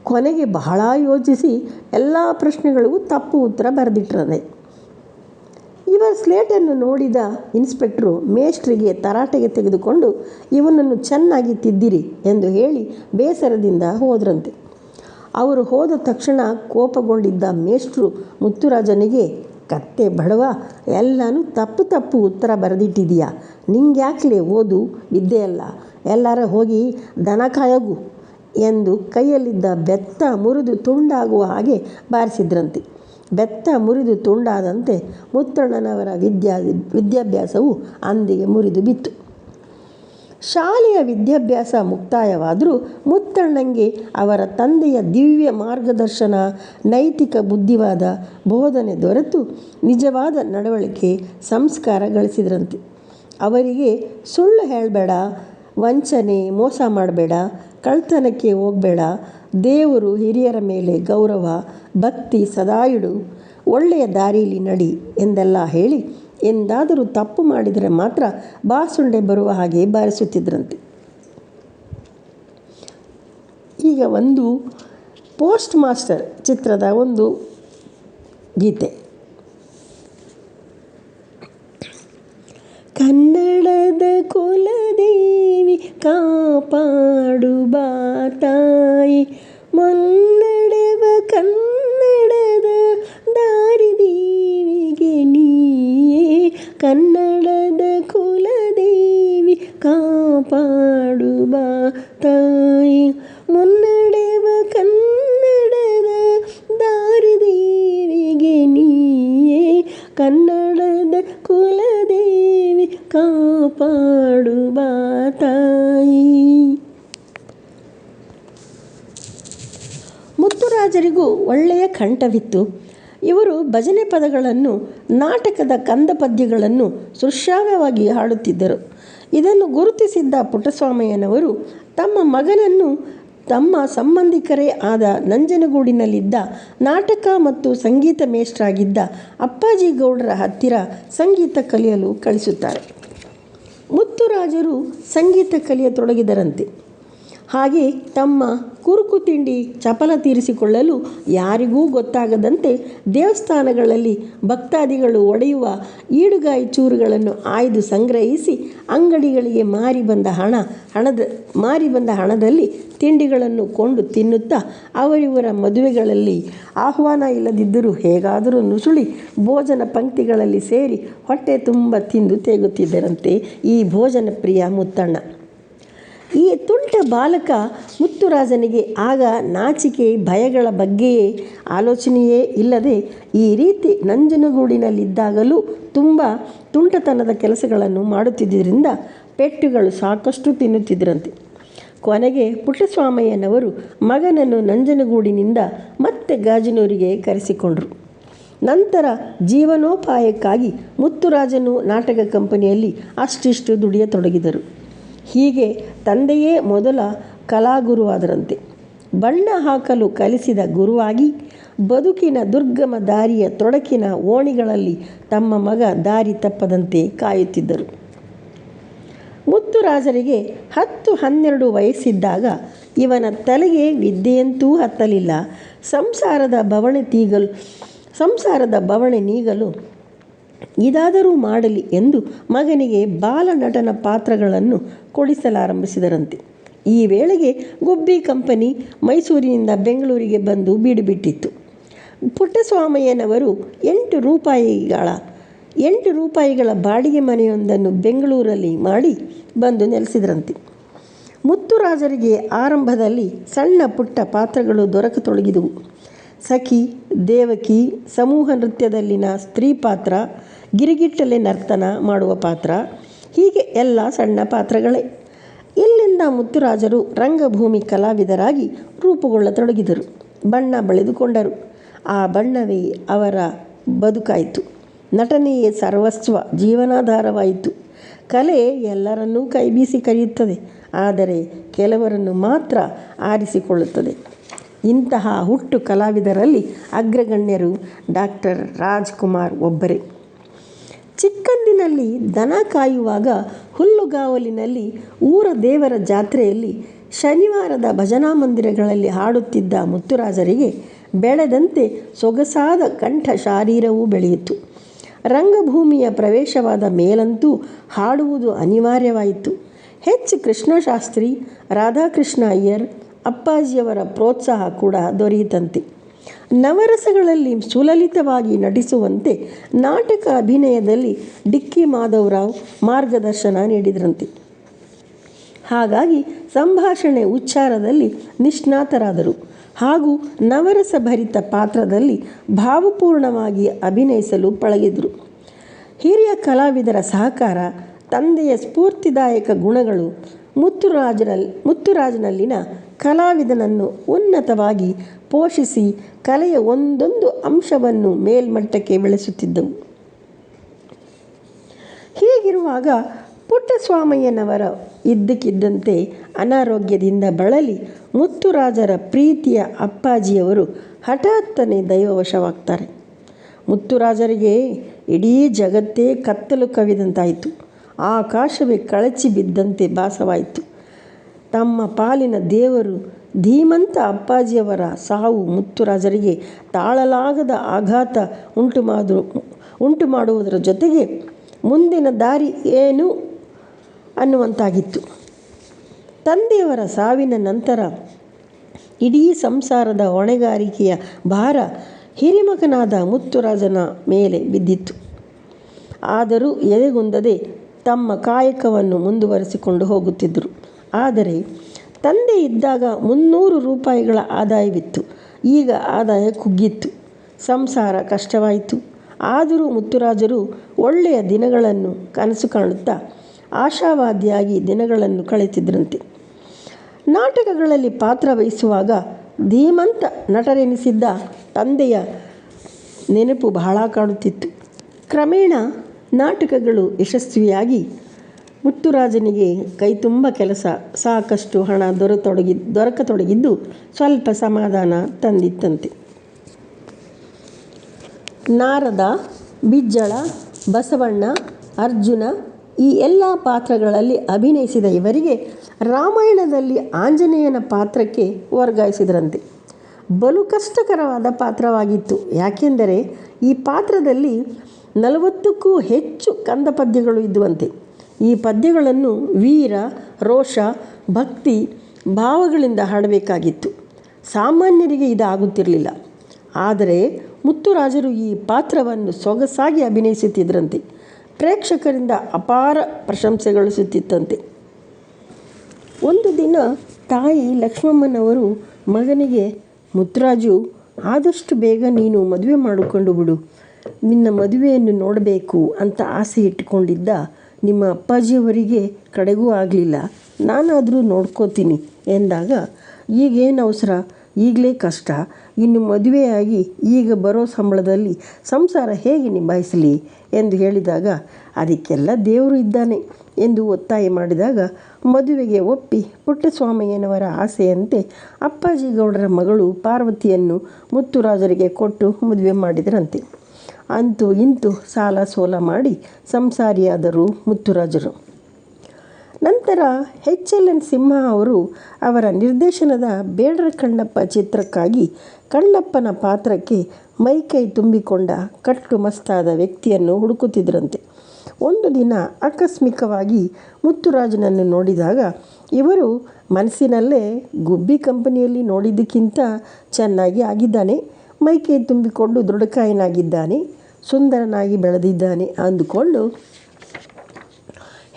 ಕೊನೆಗೆ ಬಹಳ ಯೋಚಿಸಿ ಎಲ್ಲ ಪ್ರಶ್ನೆಗಳಿಗೂ ತಪ್ಪು ಉತ್ತರ ಬರೆದಿಟ್ರದೆ ಇವರ ಸ್ಲೇಟನ್ನು ನೋಡಿದ ಇನ್ಸ್ಪೆಕ್ಟ್ರು ಮೇಷ್ಟ್ರಿಗೆ ತರಾಟೆಗೆ ತೆಗೆದುಕೊಂಡು, ಇವನನ್ನು ಚೆನ್ನಾಗಿ ತಿದ್ದಿರಿ ಎಂದು ಹೇಳಿ ಬೇಸರದಿಂದ ಹೋದ್ರಂತೆ. ಅವರು ಹೋದ ತಕ್ಷಣ ಕೋಪಗೊಂಡಿದ್ದ ಮೇಷ್ಟ್ರು ಮುತ್ತುರಾಜನಿಗೆ, ಕತ್ತೆ ಬಡವ, ಎಲ್ಲನೂ ತಪ್ಪು ತಪ್ಪು ಉತ್ತರ ಬರೆದಿಟ್ಟಿದೀಯಾ? ನಿಂಗ್ಯಾಕ್ಲೆ ಓದು? ವಿದ್ಯೆಯಲ್ಲ. ಎಲ್ಲರ ಹೋಗಿ ದನ ಕಾಯಗು ಎಂದು ಕೈಯಲ್ಲಿದ್ದ ಬೆತ್ತ ಮುರಿದು ತುಂಡಾಗುವ ಹಾಗೆ ಬಾರಿಸಿದ್ರಂತೆ. ಬೆತ್ತ ಮುರಿದು ತುಂಡಾದಂತೆ ಮುತ್ತಣ್ಣನವರ ವಿದ್ಯಾ, ವಿದ್ಯಾಭ್ಯಾಸವು ಅಂದಿಗೆ ಮುರಿದು ಬಿತ್ತು. ಶಾಲೆಯ ವಿದ್ಯಾಭ್ಯಾಸ ಮುಕ್ತಾಯವಾದರೂ ಮುತ್ತಣ್ಣಂಗೆ ಅವರ ತಂದೆಯ ದಿವ್ಯ ಮಾರ್ಗದರ್ಶನ, ನೈತಿಕ ಬುದ್ಧಿವಾದ ಬೋಧನೆ ದೊರೆತು ನಿಜವಾದ ನಡವಳಿಕೆ ಸಂಸ್ಕಾರ ಗಳಿಸಿದ್ರಂತೆ. ಅವರಿಗೆ ಸುಳ್ಳು ಹೇಳಬೇಡ, ವಂಚನೆ, ಮೋಸ ಮಾಡಬೇಡ ಕಳ್ತನಕ್ಕೆ ಹೋಗಬೇಡ. ದೇವರು ಹಿರಿಯರ ಮೇಲೆ ಗೌರವ, ಭಕ್ತಿ ಸದಾ ಇಡು. ಒಳ್ಳೆಯ ದಾರಿಯಲ್ಲಿ ನಡಿ ಎಂದೆಲ್ಲ ಹೇಳಿ, ಎಂದಾದರೂ ತಪ್ಪು ಮಾಡಿದರೆ ಮಾತ್ರ ಬಾಸುಂಡೆ ಬರುವ ಹಾಗೆ ಬಾರಿಸುತ್ತಿದ್ದರಂತೆ. ಈಗ ಒಂದು ಪೋಸ್ಟ್ ಮಾಸ್ಟರ್ ಚಿತ್ರದ ಒಂದು ಗೀತೆ. ಕನ್ನಡದ ಕುಲದೇವಿ ಕಾಪಾಡು ಬಾ ತಾಯಿ ಮುನ್ನಡೆವ ಕನ್ನಡದ ದಾರಿದೀವಿಗೆ ನೀಯೇ ಕನ್ನಡದ ಕುಲದೇವಿ ಕಾಪಾಡು ಬಾ ತಾಯಿ ಮುನ್ನಡೆವ ಕನ್ನಡದ ದಾರಿದೀವಿಗೆ ನೀಯೇ ಕನ್ನಡದ ಬಾ ತಾಯಿ. ಮುತ್ತುರಾಜರಿಗೂ ಒಳ್ಳೆಯ ಕಂಠವಿತ್ತು. ಇವರು ಭಜನೆ ಪದಗಳನ್ನು, ನಾಟಕದ ಕಂದ ಪದ್ಯಗಳನ್ನು ಸುಶ್ರಾವ್ಯವಾಗಿ ಹಾಡುತ್ತಿದ್ದರು. ಇದನ್ನು ಗುರುತಿಸಿದ್ದ ಪುಟ್ಟಸ್ವಾಮಯ್ಯನವರು ತಮ್ಮ ಮಗನನ್ನು ತಮ್ಮ ಸಂಬಂಧಿಕರೇ ಆದ ನಂಜನಗೂಡಿನಲ್ಲಿದ್ದ ನಾಟಕ ಮತ್ತು ಸಂಗೀತ ಮೇಷ್ಟ್ರಾಗಿದ್ದ ಅಪ್ಪಾಜಿ ಗೌಡರ ಹತ್ತಿರ ಸಂಗೀತ ಕಲಿಯಲು ಕಳಿಸುತ್ತಾರೆ. ಮುತ್ತುರಾಜರು ಸಂಗೀತ ಕಲಿಯತೊಡಗಿದರಂತೆ. ಹಾಗೆ ತಮ್ಮ ಕುರುಕು ತಿಂಡಿ ಚಪಲ ತೀರಿಸಿಕೊಳ್ಳಲು ಯಾರಿಗೂ ಗೊತ್ತಾಗದಂತೆ ದೇವಸ್ಥಾನಗಳಲ್ಲಿ ಭಕ್ತಾದಿಗಳು ಒಡೆಯುವ ಈಡುಗಾಯಿ ಚೂರುಗಳನ್ನು ಆಯ್ದು ಸಂಗ್ರಹಿಸಿ ಅಂಗಡಿಗಳಿಗೆ ಮಾರಿ ಬಂದ ಹಣ, ಹಣದ, ಮಾರಿ ಬಂದ ಹಣದಲ್ಲಿ ತಿಂಡಿಗಳನ್ನು ಕೊಂಡು ತಿನ್ನುತ್ತಾ ಅವರಿವರ ಮದುವೆಗಳಲ್ಲಿ ಆಹ್ವಾನ ಇಲ್ಲದಿದ್ದರೂ ಹೇಗಾದರೂ ನುಸುಳಿ ಭೋಜನ ಪಂಕ್ತಿಗಳಲ್ಲಿ ಸೇರಿ ಹೊಟ್ಟೆ ತುಂಬ ತಿಂದು ತೇಗುತ್ತಿದ್ದರಂತೆ ಈ ಭೋಜನ ಪ್ರಿಯ ಮುತ್ತಣ್ಣ. ಈ ತುಂಟ ಬಾಲಕ ಮುತ್ತುರಾಜನಿಗೆ ಆಗ ನಾಚಿಕೆ, ಭಯಗಳ ಬಗ್ಗೆಯೇ ಆಲೋಚನೆಯೇ ಇಲ್ಲದೆ ಈ ರೀತಿ ನಂಜನಗೂಡಿನಲ್ಲಿದ್ದಾಗಲೂ ತುಂಬ ತುಂಟತನದ ಕೆಲಸಗಳನ್ನು ಮಾಡುತ್ತಿದ್ದರಿಂದ ಪೆಟ್ಟುಗಳು ಸಾಕಷ್ಟು ತಿನ್ನುತ್ತಿದ್ದರಂತೆ. ಕೊನೆಗೆ ಪುಟ್ಟಸ್ವಾಮಯ್ಯನವರು ಮಗನನ್ನು ನಂಜನಗೂಡಿನಿಂದ ಮತ್ತೆ ಗಾಜಿನೂರಿಗೆ ಕರೆಸಿಕೊಂಡರು. ನಂತರ ಜೀವನೋಪಾಯಕ್ಕಾಗಿ ಮುತ್ತುರಾಜನು ನಾಟಕ ಕಂಪನಿಯಲ್ಲಿ ಅಷ್ಟಿಷ್ಟು ದುಡಿಯತೊಡಗಿದರು. ಹೀಗೆ ತಂದೆಯೇ ಮೊದಲ ಕಲಾಗುರುವಾದರಂತೆ. ಬಣ್ಣ ಹಾಕಲು ಕಲಿಸಿದ ಗುರುವಾಗಿ ಬದುಕಿನ ದುರ್ಗಮ ದಾರಿಯ ತೊಡಕಿನ ಓಣಿಗಳಲ್ಲಿ ತಮ್ಮ ಮಗ ದಾರಿ ತಪ್ಪದಂತೆ ಕಾಯುತ್ತಿದ್ದರು. ಮುತ್ತುರಾಜರಿಗೆ ಹತ್ತು ಹನ್ನೆರಡು ವಯಸ್ಸಿದ್ದಾಗ ಇವನ ತಲೆಗೆ ವಿದ್ಯೆಯಂತೂ ಹತ್ತಲಿಲ್ಲ. ಸಂಸಾರದ ಬವಣೆ ತೀಗಲು, ಸಂಸಾರದ ಬವಣೆ ನೀಗಲು ಇದಾದರೂ ಮಾಡಲಿ ಎಂದು ಮಗನಿಗೆ ಬಾಲನಟನ ಪಾತ್ರಗಳನ್ನು ಕೊಡಿಸಲಾರಂಭಿಸಿದರಂತೆ. ಈ ವೇಳೆಗೆ ಗುಬ್ಬಿ ಕಂಪನಿ ಮೈಸೂರಿನಿಂದ ಬೆಂಗಳೂರಿಗೆ ಬಂದು ಬೀಡುಬಿಟ್ಟಿತ್ತು. ಪುಟ್ಟಸ್ವಾಮಯ್ಯನವರು ಎಂಟು ರೂಪಾಯಿಗಳ ಎಂಟು ರೂಪಾಯಿಗಳ ಬಾಡಿಗೆ ಮನೆಯೊಂದನ್ನು ಬೆಂಗಳೂರಲ್ಲಿ ಮಾಡಿ ಬಂದು ನೆಲೆಸಿದ್ರಂತೆ. ಮುತ್ತುರಾಜರಿಗೆ ಆರಂಭದಲ್ಲಿ ಸಣ್ಣ ಪುಟ್ಟ ಪಾತ್ರಗಳು ದೊರಕತೊಡಗಿದವು. ಸಖಿ, ದೇವಕಿ, ಸಮೂಹ ನೃತ್ಯದಲ್ಲಿನ ಸ್ತ್ರೀ ಪಾತ್ರ, ಗಿರಿಗಿಟ್ಟಲೆ ನರ್ತನ ಮಾಡುವ ಪಾತ್ರ, ಹೀಗೆ ಎಲ್ಲ ಸಣ್ಣ ಪಾತ್ರಗಳೇ. ಇಲ್ಲಿಂದ ಮುತ್ತುರಾಜರು ರಂಗಭೂಮಿ ಕಲಾವಿದರಾಗಿ ರೂಪುಗೊಳ್ಳತೊಡಗಿದರು, ಬಣ್ಣ ಬಳಿದುಕೊಂಡರು. ಆ ಬಣ್ಣವೇ ಅವರ ಬದುಕಾಯಿತು. ನಟನೆಯೇ ಸರ್ವಸ್ವ ಜೀವನಾಧಾರವಾಯಿತು. ಕಲೆ ಎಲ್ಲರನ್ನೂ ಕೈಬೀಸಿ ಕರೆಯುತ್ತದೆ, ಆದರೆ ಕೆಲವರನ್ನು ಮಾತ್ರ ಆರಿಸಿಕೊಳ್ಳುತ್ತದೆ. ಇಂತಹ ಹುಟ್ಟು ಕಲಾವಿದರಲ್ಲಿ ಅಗ್ರಗಣ್ಯರು ಡಾಕ್ಟರ್ ರಾಜ್ಕುಮಾರ್ ಒಬ್ಬರೇ. ಚಿಕ್ಕಂದಿನಲ್ಲಿ ದನ ಕಾಯುವಾಗ ಹುಲ್ಲುಗಾವಲಿನಲ್ಲಿ ಊರ ದೇವರ ಜಾತ್ರೆಯಲ್ಲಿ ಶನಿವಾರದ ಭಜನಾ ಮಂದಿರಗಳಲ್ಲಿ ಹಾಡುತ್ತಿದ್ದ ಮುತ್ತುರಾಜರಿಗೆ ಬೆಳೆದಂತೆ ಸೊಗಸಾದ ಕಂಠ ಶಾರೀರವೂ ಬೆಳೆಯಿತು. ರಂಗಭೂಮಿಯ ಪ್ರವೇಶವಾದ ಮೇಲಂತೂ ಹಾಡುವುದು ಅನಿವಾರ್ಯವಾಯಿತು. ಹೆಚ್ ಕೃಷ್ಣಶಾಸ್ತ್ರಿ, ರಾಧಾಕೃಷ್ಣ ಅಯ್ಯರ್ ಅಪ್ಪಾಜಿಯವರ ಪ್ರೋತ್ಸಾಹ ಕೂಡ ದೊರೆಯಿತಂತೆ ನವರಸಗಳಲ್ಲಿ ಸುಲಲಿತವಾಗಿ ನಟಿಸುವಂತೆ ನಾಟಕ ಅಭಿನಯದಲ್ಲಿ ಡಿಕ್ಕಿ ಮಾಧವರಾವ್ ಮಾರ್ಗದರ್ಶನ ನೀಡಿದರಂತೆ. ಹಾಗಾಗಿ ಸಂಭಾಷಣೆ ಉಚ್ಚಾರದಲ್ಲಿ ನಿಷ್ಣಾತರಾದರು. ಹಾಗೂ ನವರಸಭರಿತ ಪಾತ್ರದಲ್ಲಿ ಭಾವಪೂರ್ಣವಾಗಿ ಅಭಿನಯಿಸಲು ಪಳಗಿದರು. ಹಿರಿಯ ಕಲಾವಿದರ ಸಹಕಾರ, ತಂದೆಯ ಸ್ಫೂರ್ತಿದಾಯಕ ಗುಣಗಳು ಮುತ್ತುರಾಜನಲ್ಲಿ ಮುತ್ತುರಾಜನಲ್ಲಿನ ಕಲಾವಿದನನ್ನು ಉನ್ನತವಾಗಿ ಪೋಷಿಸಿ ಕಲೆಯ ಒಂದೊಂದು ಅಂಶವನ್ನು ಮೇಲ್ಮಟ್ಟಕ್ಕೆ ಬೆಳೆಸುತ್ತಿದ್ದವು. ಹೀಗಿರುವಾಗ ಪುಟ್ಟಸ್ವಾಮಯ್ಯನವರ ಇದ್ದಕ್ಕಿದ್ದಂತೆ ಅನಾರೋಗ್ಯದಿಂದ ಬಳಲಿ ಮುತ್ತುರಾಜರ ಪ್ರೀತಿಯ ಅಪ್ಪಾಜಿಯವರು ಹಠಾತ್ತನೆ ದೈವವಶವಾಗ್ತಾರೆ. ಮುತ್ತುರಾಜರಿಗೆ ಇಡೀ ಜಗತ್ತೇ ಕತ್ತಲು ಕವಿದಂತಾಯಿತು. ಆಕಾಶವೇ ಕಳಚಿ ಬಿದ್ದಂತೆ ಭಾಸವಾಯಿತು. ತಮ್ಮ ಪಾಲಿನ ದೇವರು ಧೀಮಂತ ಅಪ್ಪಾಜಿಯವರ ಸಾವು ಮುತ್ತುರಾಜರಿಗೆ ತಾಳಲಾಗದ ಆಘಾತ ಉಂಟು ಮಾಡು ಉಂಟು ಮಾಡುವುದರ ಜೊತೆಗೆ ಮುಂದಿನ ದಾರಿ ಏನು ಅನ್ನುವಂತಾಗಿತ್ತು. ತಂದೆಯವರ ಸಾವಿನ ನಂತರ ಇಡೀ ಸಂಸಾರದ ಹೊಣೆಗಾರಿಕೆಯ ಭಾರ ಹಿರಿಮಗನಾದ ಮುತ್ತುರಾಜನ ಮೇಲೆ ಬಿದ್ದಿತ್ತು. ಆದರೂ ಎದೆಗುಂದದೆ ತಮ್ಮ ಕಾಯಕವನ್ನು ಮುಂದುವರಿಸಿಕೊಂಡು ಹೋಗುತ್ತಿದ್ದರು. ಆದರೆ ತಂದೆ ಇದ್ದಾಗ ಮುನ್ನೂರು ರೂಪಾಯಿಗಳ ಆದಾಯವಿತ್ತು. ಈಗ ಆದಾಯ ಕುಗ್ಗಿತ್ತು. ಸಂಸಾರ ಕಷ್ಟವಾಯಿತು. ಆದರೂ ಮುತ್ತುರಾಜರು ಒಳ್ಳೆಯ ದಿನಗಳನ್ನು ಕನಸು ಕಾಣುತ್ತಾ ಆಶಾವಾದಿಯಾಗಿ ದಿನಗಳನ್ನು ಕಳೆಯುತ್ತಿದ್ರಂತೆ. ನಾಟಕಗಳಲ್ಲಿ ಪಾತ್ರ ವಹಿಸುವಾಗ ಧೀಮಂತ ನಟರೆನಿಸಿದ್ದ ತಂದೆಯ ನೆನಪು ಬಹಳ ಕಾಡುತ್ತಿತ್ತು ಕ್ರಮೇಣ ನಾಟಕಗಳು ಯಶಸ್ವಿಯಾಗಿ ಮುತ್ತುರಾಜನಿಗೆ ಕೈತುಂಬ ಕೆಲಸ. ಸಾಕಷ್ಟು ಹಣ ದೊರೆತೊಡಗಿ, ದೊರಕತೊಡಗಿದ್ದು ಸ್ವಲ್ಪ ಸಮಾಧಾನ ತಂದಿತ್ತಂತೆ. ನಾರದ, ಬಿಜ್ಜಳ, ಬಸವಣ್ಣ, ಅರ್ಜುನ ಈ ಎಲ್ಲ ಪಾತ್ರಗಳಲ್ಲಿ ಅಭಿನಯಿಸಿದ ಇವರಿಗೆ ರಾಮಾಯಣದಲ್ಲಿ ಆಂಜನೇಯನ ಪಾತ್ರಕ್ಕೆ ವರ್ಗಾಯಿಸಿದರಂತೆ. ಬಲು ಕಷ್ಟಕರವಾದ ಪಾತ್ರವಾಗಿತ್ತು. ಯಾಕೆಂದರೆ ಈ ಪಾತ್ರದಲ್ಲಿ ನಲವತ್ತಕ್ಕೂ ಹೆಚ್ಚು ಕಂದಪದ್ಯಗಳು ಇದ್ದುವಂತೆ. ಈ ಪದ್ಯಗಳನ್ನು ವೀರ, ರೋಷ, ಭಕ್ತಿ, ಭಾವಗಳಿಂದ ಹಾಡಬೇಕಾಗಿತ್ತು. ಸಾಮಾನ್ಯರಿಗೆ ಇದಾಗುತ್ತಿರಲಿಲ್ಲ. ಆದರೆ ಮುತ್ತುರಾಜರು ಈ ಪಾತ್ರವನ್ನು ಸೊಗಸಾಗಿ ಅಭಿನಯಿಸುತ್ತಿದ್ದರಂತೆ. ಪ್ರೇಕ್ಷಕರಿಂದ ಅಪಾರ ಪ್ರಶಂಸೆ ಗಳಿಸುತ್ತಿತ್ತಂತೆ. ಒಂದು ದಿನ ತಾಯಿ ಲಕ್ಷ್ಮಮ್ಮನವರು, ಮಗನಿಗೆ, ಮುತ್ತುರಾಜು, ಆದಷ್ಟು ಬೇಗ ನೀನು ಮದುವೆ ಮಾಡಿಕೊಂಡು ಬಿಡು. ನಿನ್ನ ಮದುವೆಯನ್ನು ನೋಡಬೇಕು ಅಂತ ಆಸೆ ಇಟ್ಟುಕೊಂಡಿದ್ದ ನಿಮ್ಮ ಅಪ್ಪಾಜಿಯವರಿಗೆ ಕಡೆಗೂ ಆಗಲಿಲ್ಲ. ನಾನಾದರೂ ನೋಡ್ಕೋತೀನಿ ಎಂದಾಗ, ಈಗೇನು ಅವಸರ? ಈಗಲೇ ಕಷ್ಟ. ಇನ್ನು ಮದುವೆಯಾಗಿ ಈಗ ಬರೋ ಸಂಬಳದಲ್ಲಿ ಸಂಸಾರ ಹೇಗೆ ನಿಭಾಯಿಸಲಿ ಎಂದು ಹೇಳಿದಾಗ, ಅದಕ್ಕೆಲ್ಲ ದೇವರು ಇದ್ದಾನೆ ಎಂದು ಒತ್ತಾಯ ಮಾಡಿದಾಗ, ಮದುವೆಗೆ ಒಪ್ಪಿ ಪುಟ್ಟಸ್ವಾಮಯ್ಯನವರ ಆಸೆಯಂತೆ ಅಪ್ಪಾಜಿ ಗೌಡರ ಮಗಳು ಪಾರ್ವತಿಯನ್ನು ಮುತ್ತುರಾಜರಿಗೆ ಕೊಟ್ಟು ಮದುವೆ ಮಾಡಿದರಂತೆ. ಅಂತೂ ಇಂತು ಸಾಲ ಸೋಲ ಮಾಡಿ ಸಂಸಾರಿಯಾದರು ಮುತ್ತುರಾಜರು. ನಂತರ ಎಚ್. ಎಲ್. ಎನ್. ಸಿಂಹ ಅವರು ಅವರ ನಿರ್ದೇಶನದ ಬೇಡರ ಕಣ್ಣಪ್ಪ ಚಿತ್ರಕ್ಕಾಗಿ ಕಣ್ಣಪ್ಪನ ಪಾತ್ರಕ್ಕೆ ಮೈಕೈ ತುಂಬಿಕೊಂಡ ಕಟ್ಟು ಮಸ್ತಾದ ವ್ಯಕ್ತಿಯನ್ನು ಹುಡುಕುತ್ತಿದ್ದರಂತೆ ಒಂದು ದಿನ ಆಕಸ್ಮಿಕವಾಗಿ ಮುತ್ತುರಾಜನನ್ನು ನೋಡಿದಾಗ ಇವರು ಮನಸ್ಸಿನಲ್ಲೇ ಗುಬ್ಬಿ ಕಂಪನಿಯಲ್ಲಿ ನೋಡಿದ್ದಕ್ಕಿಂತ ಚೆನ್ನಾಗಿ ಆಗಿದ್ದಾನೆ. ಮೈಕೈ ತುಂಬಿಕೊಂಡು ದೃಢಕಾಯನಾಗಿದ್ದಾನೆ, ಸುಂದರನಾಗಿ ಬೆಳೆದಿದ್ದಾನೆ ಅಂದುಕೊಂಡು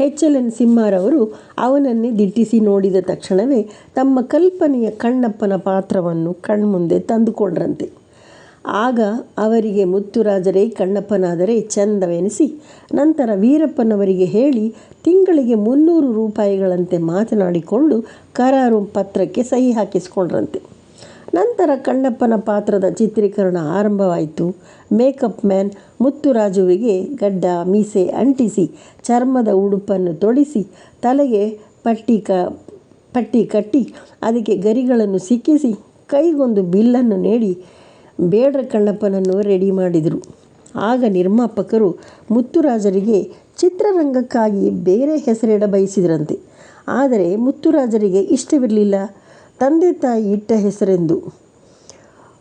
ಎಚ್ ಎಲ್ ಎನ್ ಸಿಂಹಾರವರು ಅವನನ್ನೇ ದಿಟ್ಟಿಸಿ ನೋಡಿದ ತಕ್ಷಣವೇ ತಮ್ಮ ಕಲ್ಪನೆಯ ಕಣ್ಣಪ್ಪನ ಪಾತ್ರವನ್ನು ಕಣ್ಮುಂದೆ ತಂದುಕೊಂಡ್ರಂತೆ. ಆಗ ಅವರಿಗೆ ಮುತ್ತುರಾಜರೇ, ಕಣ್ಣಪ್ಪನಾದರೆ ಚಂದವೆನಿಸಿ ನಂತರ ವೀರಪ್ಪನವರಿಗೆ ಹೇಳಿ ತಿಂಗಳಿಗೆ ಮುನ್ನೂರು ರೂಪಾಯಿಗಳಂತೆ ಮಾತನಾಡಿಕೊಂಡು ಕರಾರು ಪತ್ರಕ್ಕೆ ಸಹಿ ಹಾಕಿಸ್ಕೊಂಡ್ರಂತೆ. ನಂತರ ಕಣ್ಣಪ್ಪನ ಪಾತ್ರದ ಚಿತ್ರೀಕರಣ ಆರಂಭವಾಯಿತು. ಮೇಕಪ್ ಮ್ಯಾನ್ ಮುತ್ತುರಾಜುವಿಗೆ ಗಡ್ಡ, ಮೀಸೆ ಅಂಟಿಸಿ, ಚರ್ಮದ ಉಡುಪನ್ನು ತೊಡಿಸಿ, ತಲೆಗೆ ಪಟ್ಟಿ ಕ, ಪಟ್ಟಿ ಕಟ್ಟಿ, ಅದಕ್ಕೆ ಗರಿಗಳನ್ನು ಸಿಕ್ಕಿಸಿ, ಕೈಗೊಂದು ಬಿಲ್ಲನ್ನು ನೀಡಿ ಬೇಡ್ರ ಕಣ್ಣಪ್ಪನನ್ನು ರೆಡಿ ಮಾಡಿದರು. ಆಗ ನಿರ್ಮಾಪಕರು ಮುತ್ತುರಾಜರಿಗೆ ಚಿತ್ರರಂಗಕ್ಕಾಗಿ ಬೇರೆ ಹೆಸರಿಡ ಬಯಸಿದರಂತೆ ಆದರೆ ಮುತ್ತುರಾಜರಿಗೆ ಇಷ್ಟವಿರಲಿಲ್ಲ. ತಂದೆ ತಾಯಿ ಇಟ್ಟ ಹೆಸರೆಂದು.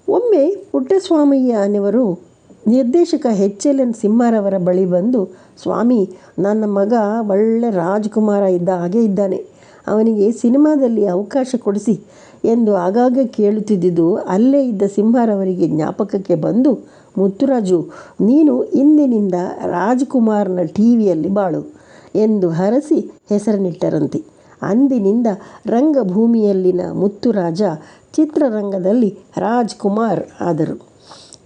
ಒಮ್ಮೆ ಪುಟ್ಟಸ್ವಾಮಯ್ಯ ಅನ್ನವರು ನಿರ್ದೇಶಕ ಎಚ್. ಎಲ್. ಎನ್. ಸಿಂಹಾರವರ ಬಳಿ ಬಂದು, ಸ್ವಾಮಿ, ನನ್ನ ಮಗ ಒಳ್ಳೆ ರಾಜ್ಕುಮಾರ ಇದ್ದ ಹಾಗೆ ಇದ್ದಾನೆ. ಅವನಿಗೆ ಸಿನಿಮಾದಲ್ಲಿ ಅವಕಾಶ ಕೊಡಿಸಿ ಎಂದು ಆಗಾಗ ಕೇಳುತ್ತಿದ್ದುದು ಅಲ್ಲೇ ಇದ್ದ ಸಿಂಹಾರವರಿಗೆ ಜ್ಞಾಪಕಕ್ಕೆ ಬಂದು, ಮುತ್ತುರಾಜು, ನೀನು ಇಂದಿನಿಂದ ರಾಜ್ಕುಮಾರ್ನ ಟಿ. ವಿಯಲ್ಲಿ ಬಾಳು ಎಂದು ಹರಸಿ ಹೆಸರನ್ನಿಟ್ಟರಂತೆ. ಅಂದಿನಿಂದ ರಂಗಭೂಮಿಯಲ್ಲಿನ ಮುತ್ತುರಾಜ ಚಿತ್ರರಂಗದಲ್ಲಿ ರಾಜ್ಕುಮಾರ್ ಆದರು.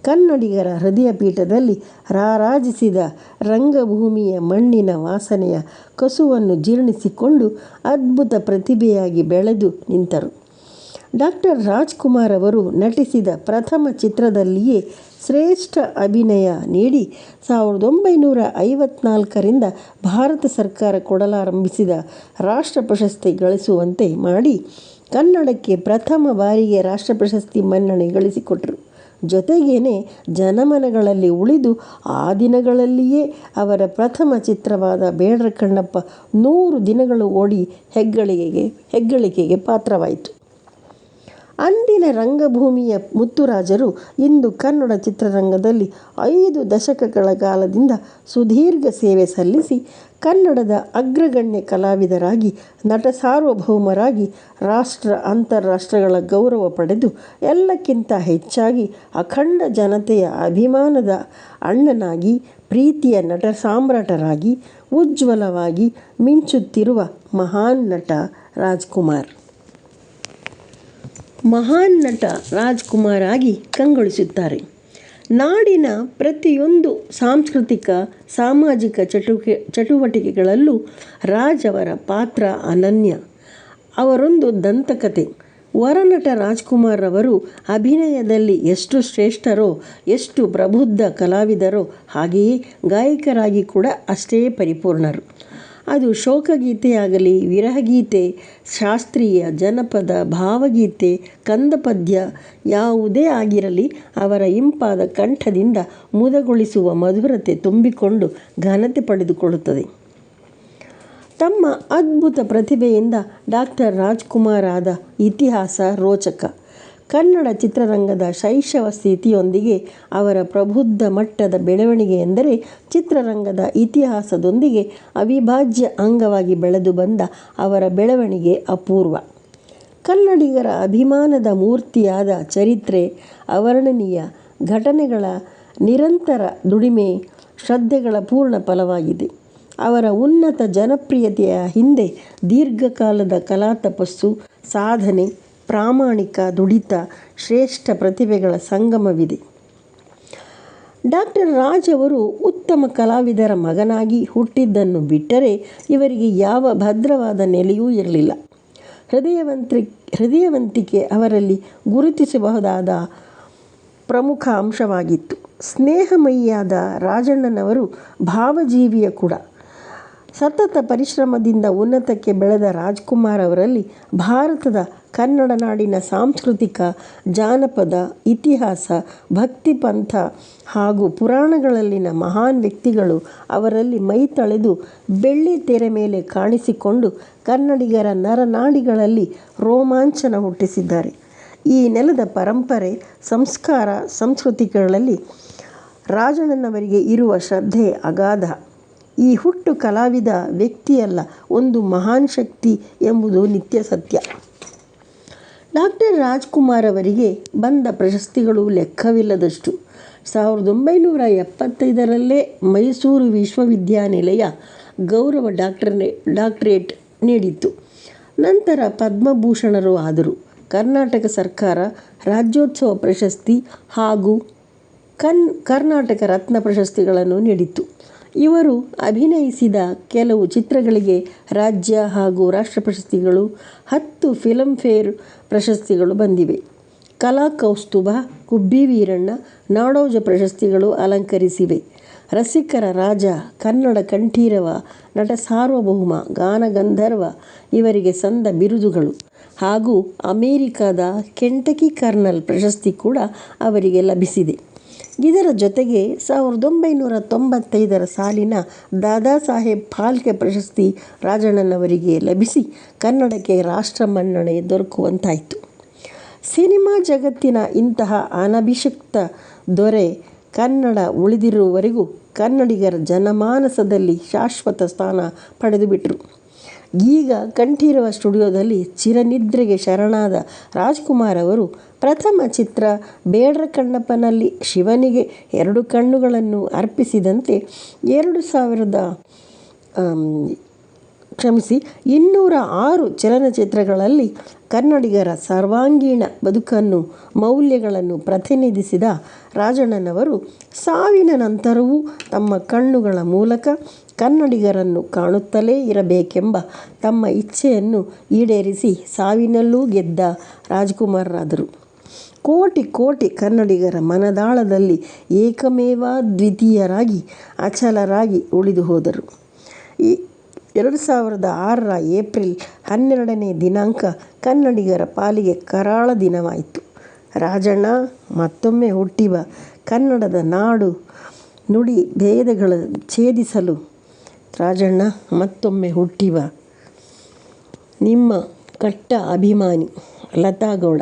ಕನ್ನಡಿಗರ ಹೃದಯ ಪೀಠದಲ್ಲಿ ರಾರಾಜಿಸಿದ ರಂಗಭೂಮಿಯ ಮಣ್ಣಿನ ವಾಸನೆಯ ಕಸುವನ್ನು ಜೀರ್ಣಿಸಿಕೊಂಡು ಅದ್ಭುತ ಪ್ರತಿಭೆಯಾಗಿ ಬೆಳೆದು ನಿಂತರು. ಡಾಕ್ಟರ್ ರಾಜ್ಕುಮಾರ್ ಅವರು ನಟಿಸಿದ ಪ್ರಥಮ ಚಿತ್ರದಲ್ಲಿಯೇ ಶ್ರೇಷ್ಠ ಅಭಿನಯ ನೀಡಿ ಸಾವಿರದ ಒಂಬೈನೂರ ಐವತ್ನಾಲ್ಕರಿಂದ ಭಾರತ ಸರ್ಕಾರ ಕೊಡಲಾರಂಭಿಸಿದ ರಾಷ್ಟ್ರ ಪ್ರಶಸ್ತಿ ಗಳಿಸುವಂತೆ ಮಾಡಿ ಕನ್ನಡಕ್ಕೆ ಪ್ರಥಮ ಬಾರಿಗೆ ರಾಷ್ಟ್ರ ಪ್ರಶಸ್ತಿ ಮನ್ನಣೆ ಗಳಿಸಿಕೊಟ್ಟರು ಜೊತೆಗೇನೆ ಜನಮನಗಳಲ್ಲಿ ಉಳಿದು ಆ ದಿನಗಳಲ್ಲಿಯೇ ಅವರ ಪ್ರಥಮ ಚಿತ್ರವಾದ ಬೇಡರ ಕಣ್ಣಪ್ಪ ನೂರು ದಿನಗಳು ಓಡಿ ಹೆಗ್ಗಳಿಕೆಗೆ ಹೆಗ್ಗಳಿಕೆಗೆ ಪಾತ್ರವಾಯಿತು. ಅಂದಿನ ರಂಗಭೂಮಿಯ ಮುತ್ತುರಾಜರು ಇಂದು ಕನ್ನಡ ಚಿತ್ರರಂಗದಲ್ಲಿ ಐದು ದಶಕಗಳ ಕಾಲದಿಂದ ಸುದೀರ್ಘ ಸೇವೆ ಸಲ್ಲಿಸಿ ಕನ್ನಡದ ಅಗ್ರಗಣ್ಯ ಕಲಾವಿದರಾಗಿ, ನಟ ಸಾರ್ವಭೌಮರಾಗಿ, ರಾಷ್ಟ್ರ ಅಂತಾರಾಷ್ಟ್ರಗಳ ಗೌರವ ಪಡೆದು ಎಲ್ಲಕ್ಕಿಂತ ಹೆಚ್ಚಾಗಿ ಅಖಂಡ ಜನತೆಯ ಅಭಿಮಾನದ ಅಣ್ಣನಾಗಿ, ಪ್ರೀತಿಯ ನಟ ಸಾಮ್ರಾಟರಾಗಿ, ಉಜ್ವಲವಾಗಿ ಮಿಂಚುತ್ತಿರುವ ಮಹಾನ್ ನಟ ರಾಜ್ಕುಮಾರ್. ಮಹಾನ್ ನಟ ರಾಜ್ಕುಮಾರ್ ಆಗಿ ಕಂಗೊಳಿಸುತ್ತಾರೆ. ನಾಡಿನ ಪ್ರತಿಯೊಂದು ಸಾಂಸ್ಕೃತಿಕ, ಸಾಮಾಜಿಕ ಚಟುವಟಿಕೆಗಳಲ್ಲೂ ರಾಜ್ ಅವರ ಪಾತ್ರ ಅನನ್ಯ. ಅವರೊಂದು ದಂತಕತೆ. ವರನಟ ರಾಜ್ಕುಮಾರ್ ಅವರು ಅಭಿನಯದಲ್ಲಿ ಎಷ್ಟು ಶ್ರೇಷ್ಠರೋ, ಎಷ್ಟು ಪ್ರಬುದ್ಧ ಕಲಾವಿದರೋ, ಹಾಗೆಯೇ ಗಾಯಕರಾಗಿ ಕೂಡ ಅಷ್ಟೇ ಪರಿಪೂರ್ಣರು. ಅದು ಶೋಕಗೀತೆಯಾಗಲಿ, ವಿರಹಗೀತೆ, ಶಾಸ್ತ್ರೀಯ, ಜನಪದ, ಭಾವಗೀತೆ, ಕಂದಪದ್ಯ ಯಾವುದೇ ಆಗಿರಲಿ ಅವರ ಇಂಪಾದ ಕಂಠದಿಂದ ಮುದಗೊಳಿಸುವ ಮಧುರತೆ ತುಂಬಿಕೊಂಡು ಘನತೆ ಪಡೆದುಕೊಳ್ಳುತ್ತದೆ. ತಮ್ಮ ಅದ್ಭುತ ಪ್ರತಿಭೆಯಿಂದ ಡಾಕ್ಟರ್ ರಾಜ್ಕುಮಾರ್ ಆದ ಇತಿಹಾಸ ರೋಚಕ. ಕನ್ನಡ ಚಿತ್ರರಂಗದ ಶೈಶವ ಸ್ಥಿತಿಯೊಂದಿಗೆ ಅವರ ಪ್ರಬುದ್ಧ ಮಟ್ಟದ ಬೆಳವಣಿಗೆ ಎಂದರೆ ಚಿತ್ರರಂಗದ ಇತಿಹಾಸದೊಂದಿಗೆ ಅವಿಭಾಜ್ಯ ಅಂಗವಾಗಿ ಬೆಳೆದು ಬಂದ ಅವರ ಬೆಳವಣಿಗೆ ಅಪೂರ್ವ. ಕನ್ನಡಿಗರ ಅಭಿಮಾನದ ಮೂರ್ತಿಯಾದ ಚರಿತ್ರೆ ಅವರ್ಣನೀಯ ಘಟನೆಗಳ ನಿರಂತರ ದುಡಿಮೆ ಶ್ರದ್ಧೆಗಳ ಪೂರ್ಣ ಫಲವಾಗಿದೆ. ಅವರ ಉನ್ನತ ಜನಪ್ರಿಯತೆಯ ಹಿಂದೆ ದೀರ್ಘಕಾಲದ ಕಲಾ ತಪಸ್ಸು ಸಾಧನೆ ಪ್ರಾಮಾಣಿಕ, ದುಡಿತ, ಶ್ರೇಷ್ಠ ಪ್ರತಿಭೆಗಳ ಸಂಗಮವಿದೆ. ಡಾಕ್ಟರ್ ರಾಜ್ ಅವರು ಉತ್ತಮ ಕಲಾವಿದರ ಮಗನಾಗಿ ಹುಟ್ಟಿದ್ದನ್ನು ಬಿಟ್ಟರೆ ಇವರಿಗೆ ಯಾವ ಭದ್ರವಾದ ನೆಲೆಯೂ ಇರಲಿಲ್ಲ. ಹೃದಯವಂತ್ರಿ, ಹೃದಯವಂತಿಕೆ ಅವರಲ್ಲಿ ಗುರುತಿಸಬಹುದಾದ ಪ್ರಮುಖ ಅಂಶವಾಗಿತ್ತು. ಸ್ನೇಹಮಯಿಯಾದ ರಾಜಣ್ಣನವರು ಭಾವಜೀವಿಯ ಕೂಡ. ಸತತ ಪರಿಶ್ರಮದಿಂದ ಉನ್ನತಕ್ಕೆ ಬೆಳೆದ ರಾಜ್ಕುಮಾರ್ ಅವರಲ್ಲಿ ಭಾರತದ ಕನ್ನಡ ನಾಡಿನ ಸಾಂಸ್ಕೃತಿಕ, ಜಾನಪದ, ಇತಿಹಾಸ, ಭಕ್ತಿ ಪಂಥ ಹಾಗೂ ಪುರಾಣಗಳಲ್ಲಿನ ಮಹಾನ್ ವ್ಯಕ್ತಿಗಳು ಅವರಲ್ಲಿ ಮೈತಳೆದು ಬೆಳ್ಳಿ ತೆರೆ ಮೇಲೆ ಕಾಣಿಸಿಕೊಂಡು ಕನ್ನಡಿಗರ ನರನಾಡಿಗಳಲ್ಲಿ ರೋಮಾಂಚನ ಹುಟ್ಟಿಸಿದ್ದಾರೆ. ಈ ನೆಲದ ಪರಂಪರೆ, ಸಂಸ್ಕಾರ, ಸಂಸ್ಕೃತಿಗಳಲ್ಲಿ ರಾಜಣ್ಣನವರಿಗೆ ಇರುವ ಶ್ರದ್ಧೆ ಅಗಾಧ. ಈ ಹುಟ್ಟು ಕಲಾವಿದ ವ್ಯಕ್ತಿಯಲ್ಲ, ಒಂದು ಮಹಾನ್ ಶಕ್ತಿ ಎಂಬುದು ನಿತ್ಯ ಸತ್ಯ. ಡಾಕ್ಟರ್ ರಾಜ್ಕುಮಾರ್ ಅವರಿಗೆ ಬಂದ ಪ್ರಶಸ್ತಿಗಳು ಲೆಕ್ಕವಿಲ್ಲದಷ್ಟು. ಸಾವಿರದ ಒಂಬೈನೂರ ಎಪ್ಪತ್ತೈದರಲ್ಲೇ ಮೈಸೂರು ವಿಶ್ವವಿದ್ಯಾನಿಲಯ ಗೌರವ ಡಾಕ್ಟರ್ನೆ, ಡಾಕ್ಟರೇಟ್ ನೀಡಿತ್ತು. ನಂತರ ಪದ್ಮಭೂಷಣರು ಆದರು. ಕರ್ನಾಟಕ ಸರ್ಕಾರ ರಾಜ್ಯೋತ್ಸವ ಪ್ರಶಸ್ತಿ ಹಾಗೂ ಕನ್, ಕರ್ನಾಟಕ ರತ್ನ ಪ್ರಶಸ್ತಿಗಳನ್ನು ನೀಡಿತ್ತು. ಇವರು ಅಭಿನಯಿಸಿದ ಕೆಲವು ಚಿತ್ರಗಳಿಗೆ ರಾಜ್ಯ ಹಾಗೂ ರಾಷ್ಟ್ರ ಪ್ರಶಸ್ತಿಗಳು ಹತ್ತು ಫಿಲಂಫೇರ್ ಪ್ರಶಸ್ತಿಗಳು ಬಂದಿವೆ. ಕಲಾ ಕೌಸ್ತುಭ, ಕುಬ್ಬಿ ವೀರಣ್ಣ, ನಾಡೋಜ ಪ್ರಶಸ್ತಿಗಳು ಅಲಂಕರಿಸಿವೆ. ರಸಿಕರ ರಾಜ, ಕನ್ನಡ ಕಂಠೀರವ, ನಟ ಸಾರ್ವಭೌಮ ಗಾನಗಂಧರ್ವ ಇವರಿಗೆ ಸಂದ ಬಿರುದುಗಳು. ಹಾಗೂ ಅಮೇರಿಕಾದ ಕೆಂಟಕಿ ಕರ್ನಲ್ ಪ್ರಶಸ್ತಿ ಕೂಡ ಅವರಿಗೆ ಲಭಿಸಿದೆ. ಇದರ ಜೊತೆಗೆ ಸಾವಿರದ ಒಂಬೈನೂರ ತೊಂಬತ್ತೈದರ ಸಾಲಿನ ದಾದಾ ಸಾಹೇಬ್ ಫಾಲ್ಕೆ ಪ್ರಶಸ್ತಿ ರಾಜಣ್ಣನವರಿಗೆ ಲಭಿಸಿ ಕನ್ನಡಕ್ಕೆ ರಾಷ್ಟ್ರ ಮನ್ನಣೆ ದೊರಕುವಂತಾಯಿತು. ಸಿನಿಮಾ ಜಗತ್ತಿನ ಇಂತಹ ಅನಭಿಷಿಕ್ತ ದೊರೆ ಕನ್ನಡ ಉಳಿದಿರುವವರೆಗೂ ಕನ್ನಡಿಗರ ಜನಮಾನಸದಲ್ಲಿ ಶಾಶ್ವತ ಸ್ಥಾನ ಪಡೆದುಬಿಟ್ರು. ಈಗ ಕಂಠೀರವ ಸ್ಟುಡಿಯೋದಲ್ಲಿ ಚಿರನಿದ್ರೆಗೆ ಶರಣಾದ ರಾಜ್ಕುಮಾರ್ ಅವರು ಪ್ರಥಮ ಚಿತ್ರ ಬೇಡ್ರ ಕಣ್ಣಪ್ಪನಲ್ಲಿ ಶಿವನಿಗೆ ಎರಡು ಕಣ್ಣುಗಳನ್ನು ಅರ್ಪಿಸಿದಂತೆ ಎರಡು ಸಾವಿರದ ಕ್ಷಮಿಸಿ, ಇನ್ನೂರ ಆರು ಚಲನಚಿತ್ರಗಳಲ್ಲಿ ಕನ್ನಡಿಗರ ಸರ್ವಾಂಗೀಣ ಬದುಕನ್ನು, ಮೌಲ್ಯಗಳನ್ನು ಪ್ರತಿನಿಧಿಸಿದ ರಾಜಣ್ಣನವರು ಸಾವಿನ ನಂತರವೂ ತಮ್ಮ ಕಣ್ಣುಗಳ ಮೂಲಕ ಕನ್ನಡಿಗರನ್ನು ಕಾಣುತ್ತಲೇ ಇರಬೇಕೆಂಬ ತಮ್ಮ ಇಚ್ಛೆಯನ್ನು ಈಡೇರಿಸಿ ಸಾವಿನಲ್ಲೂ ಗೆದ್ದ ರಾಜ್ಕುಮಾರರಾದರು. ಕೋಟಿ ಕೋಟಿ ಕನ್ನಡಿಗರ ಮನದಾಳದಲ್ಲಿ ಏಕಮೇವ ದ್ವಿತೀಯರಾಗಿ, ಅಚಲರಾಗಿ ಉಳಿದು ಹೋದರು. ಈ ಎರಡು ಸಾವಿರದ ಆರರ ಏಪ್ರಿಲ್ ಹನ್ನೆರಡನೇ ದಿನಾಂಕ ಕನ್ನಡಿಗರ ಪಾಲಿಗೆ ಕರಾಳ ದಿನವಾಯಿತು. ರಾಜಣ್ಣ, ಮತ್ತೊಮ್ಮೆ ಹುಟ್ಟಿವ ಕನ್ನಡದ ನಾಡು ನುಡಿ ಭೇದಗಳ ಛೇದಿಸಲು, ರಾಜಣ್ಣ, ಮತ್ತೊಮ್ಮೆ ಹುಟ್ಟಿವ ನಿಮ್ಮ ಕಟ್ಟ ಅಭಿಮಾನಿ ಲತಾ ಗೌಡ